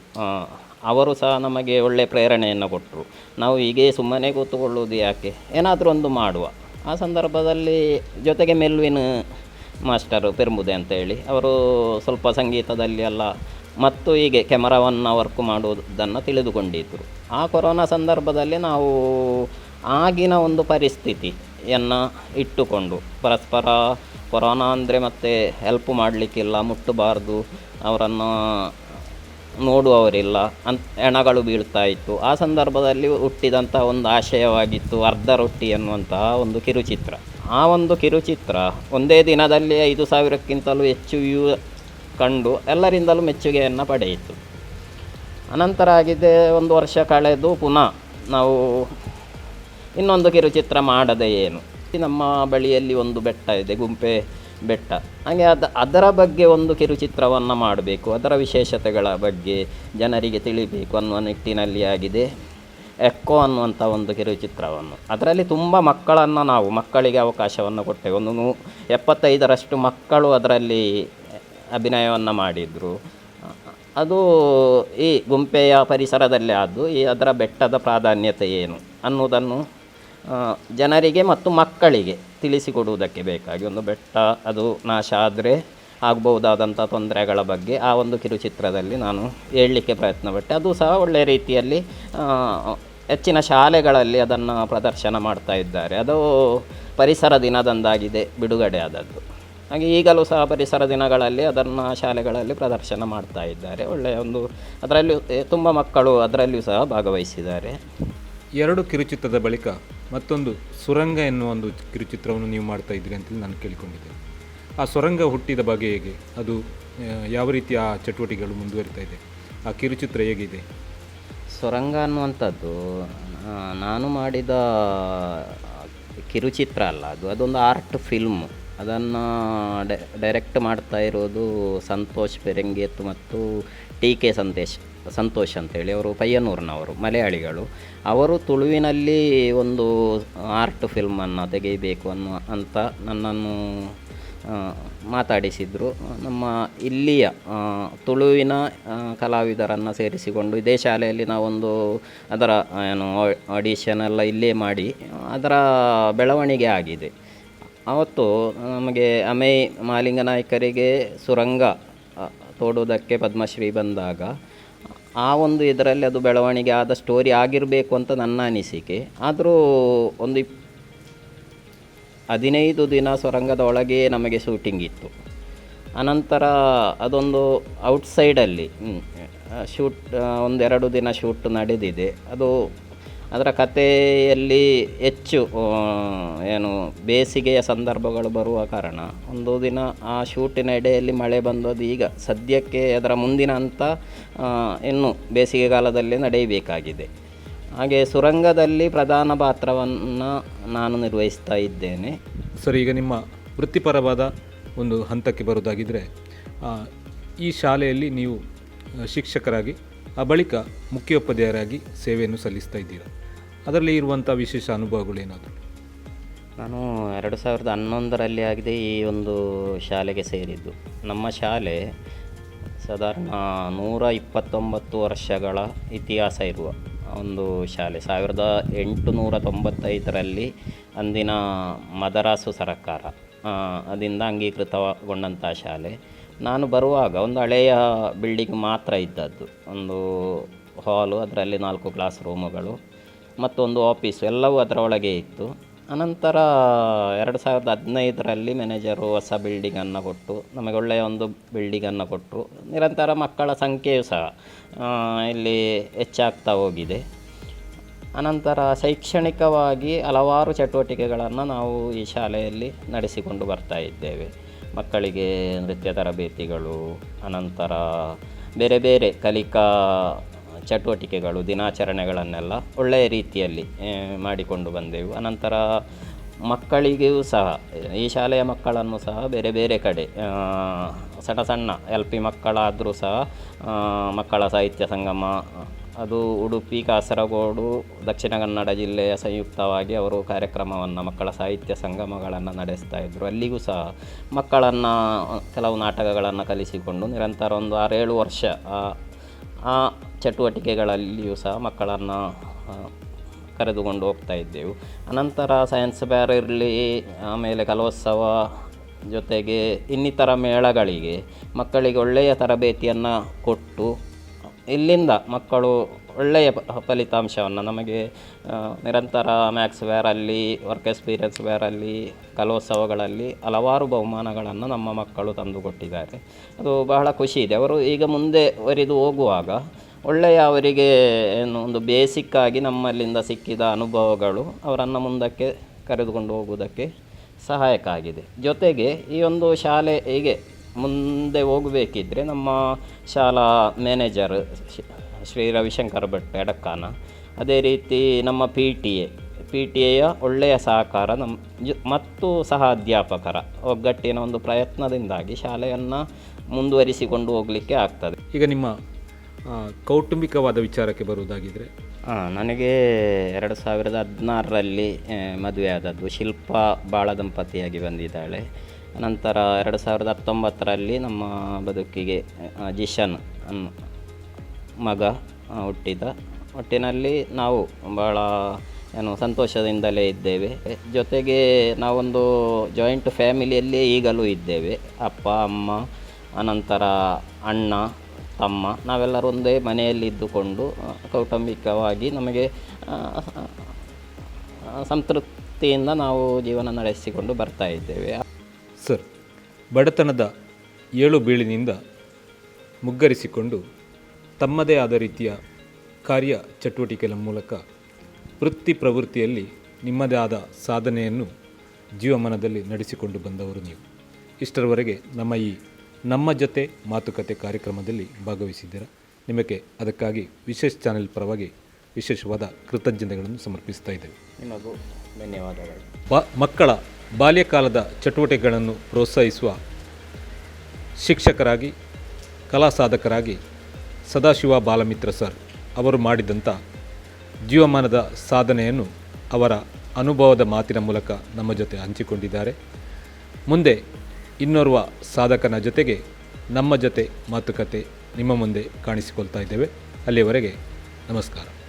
ಅವರು ಸಹ ನಮಗೆ ಒಳ್ಳೆಯ ಪ್ರೇರಣೆಯನ್ನು ಕೊಟ್ಟರು. ನಾವು ಹೀಗೆ ಸುಮ್ಮನೆ ಕೂತುಕೊಳ್ಳುವುದು ಯಾಕೆ? ಏನಾದರೂ ಒಂದು ಮಾಡುವ. ಆ ಸಂದರ್ಭದಲ್ಲಿ ಜೊತೆಗೆ ಮೆಲ್ವಿನ್ ಮಾಸ್ಟರು ಪೆರ್ಮುದೆ ಅಂತೇಳಿ, ಅವರು ಸ್ವಲ್ಪ ಸಂಗೀತದಲ್ಲಿ ಎಲ್ಲ ಮತ್ತು ಹೀಗೆ ಕ್ಯಾಮರಾವನ್ನು ವರ್ಕ್ ಮಾಡುವುದನ್ನು ತಿಳಿದುಕೊಂಡಿದ್ದರು. ಆ ಕೊರೋನಾ ಸಂದರ್ಭದಲ್ಲಿ ನಾವು ಆಗಿನ ಒಂದು ಪರಿಸ್ಥಿತಿಯನ್ನು ಇಟ್ಟುಕೊಂಡು, ಪರಸ್ಪರ ಕೊರೋನಾ ಅಂದರೆ ಮತ್ತೆ ಹೆಲ್ಪ್ ಮಾಡಲಿಕ್ಕಿಲ್ಲ, ಮುಟ್ಟಬಾರ್ದು, ಅವರನ್ನು ನೋಡುವವರಿಲ್ಲ ಅಂತ ಹೆಣಗಳು ಬೀಳ್ತಾ ಇತ್ತು. ಆ ಸಂದರ್ಭದಲ್ಲಿ ಹುಟ್ಟಿದಂಥ ಒಂದು ಆಶಯವಾಗಿತ್ತು ಅರ್ಧ ರೊಟ್ಟಿ ಎನ್ನುವಂತಹ ಒಂದು ಕಿರುಚಿತ್ರ. ಆ ಒಂದು ಕಿರುಚಿತ್ರ ಒಂದೇ ದಿನದಲ್ಲಿ ಐದು ಸಾವಿರಕ್ಕಿಂತಲೂ ಹೆಚ್ಚು ವ್ಯೂ ಕಂಡು ಎಲ್ಲರಿಂದಲೂ ಮೆಚ್ಚುಗೆಯನ್ನು ಪಡೆಯಿತು. ಅನಂತರ ಆಗಿದೆ ಒಂದು ವರ್ಷ ಕಳೆದು ಪುನಃ ನಾವು ಇನ್ನೊಂದು ಕಿರುಚಿತ್ರ ಮಾಡದೆ ಏನು. ನಮ್ಮ ಬಳಿಯಲ್ಲಿ ಒಂದು ಬೆಟ್ಟ ಇದೆ, ಗುಂಪೆ ಬೆಟ್ಟ. ಹಾಗೆ ಅದ, ಅದರ ಬಗ್ಗೆ ಒಂದು ಕಿರುಚಿತ್ರವನ್ನು ಮಾಡಬೇಕು. ಅದರ ವಿಶೇಷತೆಗಳ ಬಗ್ಗೆ ಜನರಿಗೆ ತಿಳಿಬೇಕು ಅನ್ನುವ ನಿಟ್ಟಿನಲ್ಲಿ ಆಗಿದೆ. ಎಕ್ಕೋ ಅನ್ನುವಂಥ ಒಂದು ಕಿರುಚಿತ್ರವನ್ನು. ಅದರಲ್ಲಿ ತುಂಬ ಮಕ್ಕಳನ್ನು ನಾವು, ಮಕ್ಕಳಿಗೆ ಅವಕಾಶವನ್ನು ಕೊಟ್ಟೆವು. ಒಂದು ನೂ ಎಪ್ಪತ್ತೈದರಷ್ಟು ಮಕ್ಕಳು ಅದರಲ್ಲಿ ಅಭಿನಯವನ್ನು ಮಾಡಿದರು. ಅದು ಈ ಗುಂಪೆಯ ಪರಿಸರದಲ್ಲೇ ಆದ್ದು, ಈ ಅದರ ಬೆಟ್ಟದ ಪ್ರಾಧಾನ್ಯತೆ ಏನು ಅನ್ನುವುದನ್ನು ಜನರಿಗೆ ಮತ್ತು ಮಕ್ಕಳಿಗೆ ತಿಳಿಸಿಕೊಡುವುದಕ್ಕೆ ಬೇಕಾಗಿ ಒಂದು ಬೆಟ್ಟ, ಅದು ನಾಶ ಆದರೆ ಆಗ್ಬಹುದಾದಂಥ ತೊಂದರೆಗಳ ಬಗ್ಗೆ ಆ ಒಂದು ಕಿರುಚಿತ್ರದಲ್ಲಿ ನಾನು ಹೇಳಲಿಕ್ಕೆ ಪ್ರಯತ್ನಪಟ್ಟೆ. ಅದು ಸಹ ಒಳ್ಳೆಯ ರೀತಿಯಲ್ಲಿ ಹೆಚ್ಚಿನ ಶಾಲೆಗಳಲ್ಲಿ ಅದನ್ನು ಪ್ರದರ್ಶನ ಮಾಡ್ತಾ ಇದ್ದಾರೆ. ಅದು ಪರಿಸರ ದಿನದಂದಾಗಿದೆ, ಬಿಡುಗಡೆ ಆದದ್ದು. ಹಾಗೆ ಈಗಲೂ ಸಹ ಪರಿಸರ ದಿನಗಳಲ್ಲಿ ಅದನ್ನು ಶಾಲೆಗಳಲ್ಲಿ ಪ್ರದರ್ಶನ ಮಾಡ್ತಾ ಇದ್ದಾರೆ. ಒಳ್ಳೆಯ ಒಂದು ಅದರಲ್ಲಿ ತುಂಬ ಮಕ್ಕಳು ಅದರಲ್ಲಿಯೂ ಸಹ ಭಾಗವಹಿಸಿದ್ದಾರೆ. ಎರಡು ಕಿರುಚಿತ್ರದ ಬಳಿಕ ಮತ್ತೊಂದು ಸುರಂಗ ಎನ್ನುವ ಒಂದು ಕಿರುಚಿತ್ರವನ್ನು ನೀವು ಮಾಡ್ತಾ ಇದ್ದೀರಿ ಅಂತೇಳಿ ನಾನು ಕೇಳಿಕೊಂಡಿದ್ದೇನೆ. ಆ ಸೊರಂಗ ಹುಟ್ಟಿದ ಬಗ್ಗೆ ಹೇಗೆ? ಅದು ಯಾವ ರೀತಿಯ ಚಟುವಟಿಕೆಗಳು ಮುಂದುವರಿತಾ ಇದೆ? ಆ ಕಿರುಚಿತ್ರ ಹೇಗಿದೆ? ಸೊರಂಗ ಅನ್ನುವಂಥದ್ದು ನಾನು ಮಾಡಿದ ಕಿರುಚಿತ್ರ ಅಲ್ಲ, ಅದು ಅದೊಂದು ಆರ್ಟ್ ಫಿಲ್ಮ್. ಅದನ್ನು ಡೈರೆಕ್ಟ್ ಮಾಡ್ತಾ ಇರೋದು ಸಂತೋಷ್ ಪೆರಂಗೇತ್ ಮತ್ತು ಟಿ ಕೆ ಸಂತೇಶ್, ಸಂತೋಷ್ ಅಂತೇಳಿ, ಅವರು ಪಯ್ಯನೂರಿನವರು, ಮಲಯಾಳಿಗಳು. ಅವರು ತುಳುವಿನಲ್ಲಿ ಒಂದು ಆರ್ಟ್ ಫಿಲ್ಮನ್ನು ತೆಗೆಯಬೇಕು ಅನ್ನೋ ಅಂತ ನನ್ನನ್ನು ಮಾತಾಡಿಸಿದರು. ನಮ್ಮ ಇಲ್ಲಿಯ ತುಳುವಿನ ಕಲಾವಿದರನ್ನು ಸೇರಿಸಿಕೊಂಡು ಇದೇ ಶಾಲೆಯಲ್ಲಿ ನಾವೊಂದು ಅದರ ಏನು ಆಡಿಷನ್ ಎಲ್ಲ ಇಲ್ಲೇ ಮಾಡಿ, ಅದರ ಬೆಳವಣಿಗೆ ಆಗಿದೆ. ಅವತ್ತು ನಮಗೆ ಅಮೆ ಮಾಲಿಂಗ ನಾಯಕರಿಗೆ ಸುರಂಗ ತೋಡುವುದಕ್ಕೆ ಪದ್ಮಶ್ರೀ ಬಂದಾಗ, ಆ ಒಂದು ಇದರಲ್ಲಿ ಅದು ಬೆಳವಣಿಗೆ ಆದ ಸ್ಟೋರಿ ಆಗಿರಬೇಕು ಅಂತ ನನ್ನ ಅನಿಸಿಕೆ. ಆದರೂ ಒಂದು ಹದಿನೈದು ದಿನ ಸೊರಂಗದ ಒಳಗೆ ನಮಗೆ ಶೂಟಿಂಗ್ ಇತ್ತು. ಅನಂತರ ಅದೊಂದು ಔಟ್ಸೈಡಲ್ಲಿ ಶೂಟ್ ಒಂದೆರಡು ದಿನ ಶೂಟ್ ನಡೆದಿದೆ. ಅದು ಅದರ ಕಥೆಯಲ್ಲಿ ಹೆಚ್ಚು ಏನು ಬೇಸಿಗೆಯ ಸಂದರ್ಭಗಳು ಬರುವ ಕಾರಣ, ಒಂದು ದಿನ ಆ ಶೂಟಿನ ಎಡೆಯಲ್ಲಿ ಮಳೆ ಬಂದದ್ದು ಈಗ ಸದ್ಯಕ್ಕೆ ಅದರ ಮುಂದಿನ ಹಂತ ಇನ್ನೂ ಇನ್ನು ಬೇಸಿಗೆಗಾಲದಲ್ಲಿ ನಡೆಯಬೇಕಾಗಿದೆ. ಹಾಗೆ ಸುರಂಗದಲ್ಲಿ ಪ್ರಧಾನ ಪಾತ್ರವನ್ನು ನಾನು ನಿರ್ವಹಿಸ್ತಾ ಇದ್ದೇನೆ. ಸರ್ ಈಗ ನಿಮ್ಮ ವೃತ್ತಿಪರವಾದ ಒಂದು ಹಂತಕ್ಕೆ ಬರೋದಾಗಿದ್ದರೆ ಈ ಶಾಲೆಯಲ್ಲಿ ನೀವು ಶಿಕ್ಷಕರಾಗಿ ಆ ಬಳಿಕ ಮುಖ್ಯೋಪಾಧ್ಯಾಯರಾಗಿ ಸೇವೆಯನ್ನು ಸಲ್ಲಿಸ್ತಾ ಇದ್ದೀರಾ? ಅದರಲ್ಲಿ ಇರುವಂಥ ವಿಶೇಷ ಅನುಭವಗಳು ಅನುಭವಗಳೇನಾದರೂ ನಾನು ಎರಡು ಸಾವಿರದ ಹನ್ನೊಂದರಲ್ಲಿ ಆಗಿದೆ ಈ ಒಂದು ಶಾಲೆಗೆ ಸೇರಿದ್ದು. ನಮ್ಮ ಶಾಲೆ ಸಾಧಾರಣ ನೂರ ಇಪ್ಪತ್ತೊಂಬತ್ತು ವರ್ಷಗಳ ಇತಿಹಾಸ ಇರುವ ಒಂದು ಶಾಲೆ. ಸಾವಿರದ ಎಂಟುನೂರ ತೊಂಬತ್ತೈದರಲ್ಲಿ ಅಂದಿನ ಮದರಾಸು ಸರಕಾರ ಅದರಿಂದ ಅಂಗೀಕೃತಗೊಂಡಂಥ ಶಾಲೆ. ನಾನು ಬರುವಾಗ ಒಂದು ಹಳೆಯ ಬಿಲ್ಡಿಂಗ್ ಮಾತ್ರ ಇದ್ದದ್ದು. ಒಂದು ಹಾಲು ಅದರಲ್ಲಿ ನಾಲ್ಕು ಕ್ಲಾಸ್ ರೂಮುಗಳು ಮತ್ತೊಂದು ಆಫೀಸು ಎಲ್ಲವೂ ಅದರೊಳಗೆ ಇತ್ತು. ಅನಂತರ ಎರಡು ಸಾವಿರದ ಹದಿನೈದರಲ್ಲಿ ಮ್ಯಾನೇಜರು ಹೊಸ ಬಿಲ್ಡಿಂಗನ್ನು ಕೊಟ್ಟು, ನಮಗೆ ಒಳ್ಳೆಯ ಒಂದು ಬಿಲ್ಡಿಂಗನ್ನು ಕೊಟ್ಟರು. ನಿರಂತರ ಮಕ್ಕಳ ಸಂಖ್ಯೆಯು ಸಹ ಇಲ್ಲಿ ಹೆಚ್ಚಾಗ್ತಾ ಹೋಗಿದೆ. ಅನಂತರ ಶೈಕ್ಷಣಿಕವಾಗಿ ಹಲವಾರು ಚಟುವಟಿಕೆಗಳನ್ನು ನಾವು ಈ ಶಾಲೆಯಲ್ಲಿ ನಡೆಸಿಕೊಂಡು ಬರ್ತಾ ಇದ್ದೇವೆ. ಮಕ್ಕಳಿಗೆ ನೃತ್ಯ ತರಬೇತಿಗಳು, ಅನಂತರ ಬೇರೆ ಬೇರೆ ಕಲಿಕಾ ಚಟುವಟಿಕೆಗಳು, ದಿನಾಚರಣೆಗಳನ್ನೆಲ್ಲ ಒಳ್ಳೆಯ ರೀತಿಯಲ್ಲಿ ಮಾಡಿಕೊಂಡು ಬಂದೆವು. ಅನಂತರ ಮಕ್ಕಳಿಗೂ ಸಹ, ಈ ಶಾಲೆಯ ಮಕ್ಕಳನ್ನು ಸಹ ಬೇರೆ ಬೇರೆ ಕಡೆ ಸಣ್ಣ ಸಣ್ಣ ಎಲ್ ಪಿ ಮಕ್ಕಳಾದರೂ ಸಹ ಮಕ್ಕಳ ಸಾಹಿತ್ಯ ಸಂಗಮ, ಅದು ಉಡುಪಿ, ಕಾಸರಗೋಡು, ದಕ್ಷಿಣ ಕನ್ನಡ ಜಿಲ್ಲೆಯ ಸಂಯುಕ್ತವಾಗಿ ಅವರು ಕಾರ್ಯಕ್ರಮವನ್ನು, ಮಕ್ಕಳ ಸಾಹಿತ್ಯ ಸಂಗಮಗಳನ್ನು ನಡೆಸ್ತಾ ಇದ್ದರು ಅಲ್ಲಿಗೂ ಸಹ ಮಕ್ಕಳನ್ನು, ಕೆಲವು ನಾಟಕಗಳನ್ನು ಕಲಿಸಿಕೊಂಡು ನಿರಂತರ ಒಂದು ಆರೇಳು ವರ್ಷ ಆ- ಚಟುವಟಿಕೆಗಳಲ್ಲಿಯೂ ಸಹ ಮಕ್ಕಳನ್ನು ಕರೆದುಕೊಂಡು ಹೋಗ್ತಾ ಇದ್ದೆವು. ಅನಂತರ ಸೈನ್ಸ್ ಇರಲಿ, ಆಮೇಲೆ ಕಲೋತ್ಸವ ಜೊತೆಗೆ ಇನ್ನಿತರ ಮೇಳಗಳಿಗೆ ಮಕ್ಕಳಿಗೆ ಒಳ್ಳೆಯ ತರಬೇತಿಯನ್ನು ಕೊಟ್ಟು, ಇಲ್ಲಿಂದ ಮಕ್ಕಳು ಒಳ್ಳೆಯ ಫಲಿತಾಂಶವನ್ನು ನಮಗೆ ನಿರಂತರ ಮ್ಯಾಕ್ಸ್ ವೇರಲ್ಲಿ ವರ್ಕ್ ಎಕ್ಸ್ಪೀರಿಯನ್ಸ್ ವೇರಲ್ಲಿ ಕಲೋತ್ಸವಗಳಲ್ಲಿ ಹಲವಾರು ಬಹುಮಾನಗಳನ್ನು ನಮ್ಮ ಮಕ್ಕಳು ತಂದುಕೊಟ್ಟಿದ್ದಾರೆ. ಅದು ಬಹಳ ಖುಷಿ ಇದೆ. ಅವರು ಈಗ ಮುಂದೆ ಒರಿದು ಹೋಗುವಾಗ ಒಳ್ಳೆಯ ಅವರಿಗೆ ಏನು ಒಂದು ಬೇಸಿಕ್ಕಾಗಿ ನಮ್ಮಲ್ಲಿಂದ ಸಿಕ್ಕಿದ ಅನುಭವಗಳು ಅವರನ್ನು ಮುಂದಕ್ಕೆ ಕರೆದುಕೊಂಡು ಹೋಗುವುದಕ್ಕೆ ಸಹಾಯಕ ಆಗಿದೆ. ಜೊತೆಗೆ ಈ ಒಂದು ಶಾಲೆ ಹೀಗೆ ಮುಂದೆ ಹೋಗಬೇಕಿದ್ರೆ ನಮ್ಮ ಶಾಲಾ ಮ್ಯಾನೇಜರ್ ಶ್ರೀ ರವಿಶಂಕರ್ ಭಟ್ ಎಡಕ್ಕಾನ, ಅದೇ ರೀತಿ ನಮ್ಮ P T A P T ಎಯ ಒಳ್ಳೆಯ ಸಹಕಾರ ನಮ್ಮ ಮತ್ತು ಸಹ ಅಧ್ಯಾಪಕರ ಒಗ್ಗಟ್ಟಿನ ಒಂದು ಪ್ರಯತ್ನದಿಂದಾಗಿ ಶಾಲೆಯನ್ನು ಮುಂದುವರಿಸಿಕೊಂಡು ಹೋಗಲಿಕ್ಕೆ ಆಗ್ತದೆ. ಈಗ ನಿಮ್ಮ ಕೌಟುಂಬಿಕವಾದ ವಿಚಾರಕ್ಕೆ ಬರುವುದಾಗಿದ್ದರೆ ನನಗೆ ಎರಡು ಸಾವಿರದ ಹದಿನಾರರಲ್ಲಿ ಮದುವೆ ಆದದ್ದು ಶಿಲ್ಪ ಬಾಳ ದಂಪತಿಯಾಗಿ ಬಂದಿದ್ದಾಳೆ. ನಂತರ ಎರಡು ಸಾವಿರದ ಹತ್ತೊಂಬತ್ತರಲ್ಲಿ ನಮ್ಮ ಬದುಕಿಗೆ ಜಿಶನ್ ಮಗ ಹುಟ್ಟಿದ. ಒಟ್ಟಿನಲ್ಲಿ ನಾವು ಭಾಳ ಏನು, ಸಂತೋಷದಿಂದಲೇ ಇದ್ದೇವೆ. ಜೊತೆಗೆ ನಾವೊಂದು ಜಾಯಿಂಟ್ ಫ್ಯಾಮಿಲಿಯಲ್ಲಿ ಈಗಲೂ ಇದ್ದೇವೆ. ಅಪ್ಪ, ಅಮ್ಮ, ಅನಂತರ ಅಣ್ಣ ತಮ್ಮ ನಾವೆಲ್ಲರೂ ಒಂದೇ ಮನೆಯಲ್ಲಿ ಇದ್ದುಕೊಂಡು ಕೌಟುಂಬಿಕವಾಗಿ ನಮಗೆ ಸಂತೃಪ್ತಿಯಿಂದ ನಾವು ಜೀವನ ನಡೆಸಿಕೊಂಡು ಬರ್ತಾ ಇದ್ದೇವೆ. ಸರ್, ಬಡತನದ ಏಳು ಬೀಳಿನಿಂದ ಮುಗ್ಗರಿಸಿಕೊಂಡು ತಮ್ಮದೇ ಆದ ರೀತಿಯ ಕಾರ್ಯ ಚಟುವಟಿಕೆಗಳ ಮೂಲಕ ವೃತ್ತಿ ಪ್ರವೃತ್ತಿಯಲ್ಲಿ ನಿಮ್ಮದೇ ಆದ ಸಾಧನೆಯನ್ನು ಜೀವಮಾನದಲ್ಲಿ ನಡೆಸಿಕೊಂಡು ಬಂದವರು ನೀವು. ಇಷ್ಟರವರೆಗೆ ನಮ್ಮ ಈ ನಮ್ಮ ಜೊತೆ ಮಾತುಕತೆ ಕಾರ್ಯಕ್ರಮದಲ್ಲಿ ಭಾಗವಹಿಸಿದ್ದೀರಾ? ನಿಮಗೆ ಅದಕ್ಕಾಗಿ ವಿಶೇಷ ಚಾನೆಲ್ ಪರವಾಗಿ ವಿಶೇಷವಾದ ಕೃತಜ್ಞತೆಗಳನ್ನು ಸಮರ್ಪಿಸ್ತಾ ಇದ್ದೇವೆ. ನಿಮಗೂ ಧನ್ಯವಾದಗಳು. ಬಾ ಮಕ್ಕಳ ಬಾಲ್ಯಕಾಲದ ಚಟುವಟಿಕೆಗಳನ್ನು ಪ್ರೋತ್ಸಾಹಿಸುವ ಶಿಕ್ಷಕರಾಗಿ ಕಲಾ ಸಾಧಕರಾಗಿ ಸದಾಶಿವ ಬಾಲಮಿತ್ರ ಸರ್ ಅವರು ಮಾಡಿದಂಥ ಜೀವಮಾನದ ಸಾಧನೆಯನ್ನು ಅವರ ಅನುಭವದ ಮಾತಿನ ಮೂಲಕ ನಮ್ಮ ಜೊತೆ ಹಂಚಿಕೊಂಡಿದ್ದಾರೆ. ಮುಂದೆ ಇನ್ನೋರ್ವ ಸಾಧಕನ ಜೊತೆಗೆ ನಮ್ಮ ಜೊತೆ ಮಾತುಕತೆ ನಿಮ್ಮ ಮುಂದೆ ಕಾಣಿಸಿಕೊಳ್ತಾ ಇದ್ದೇವೆ. ಅಲ್ಲಿಯವರೆಗೆ ನಮಸ್ಕಾರ.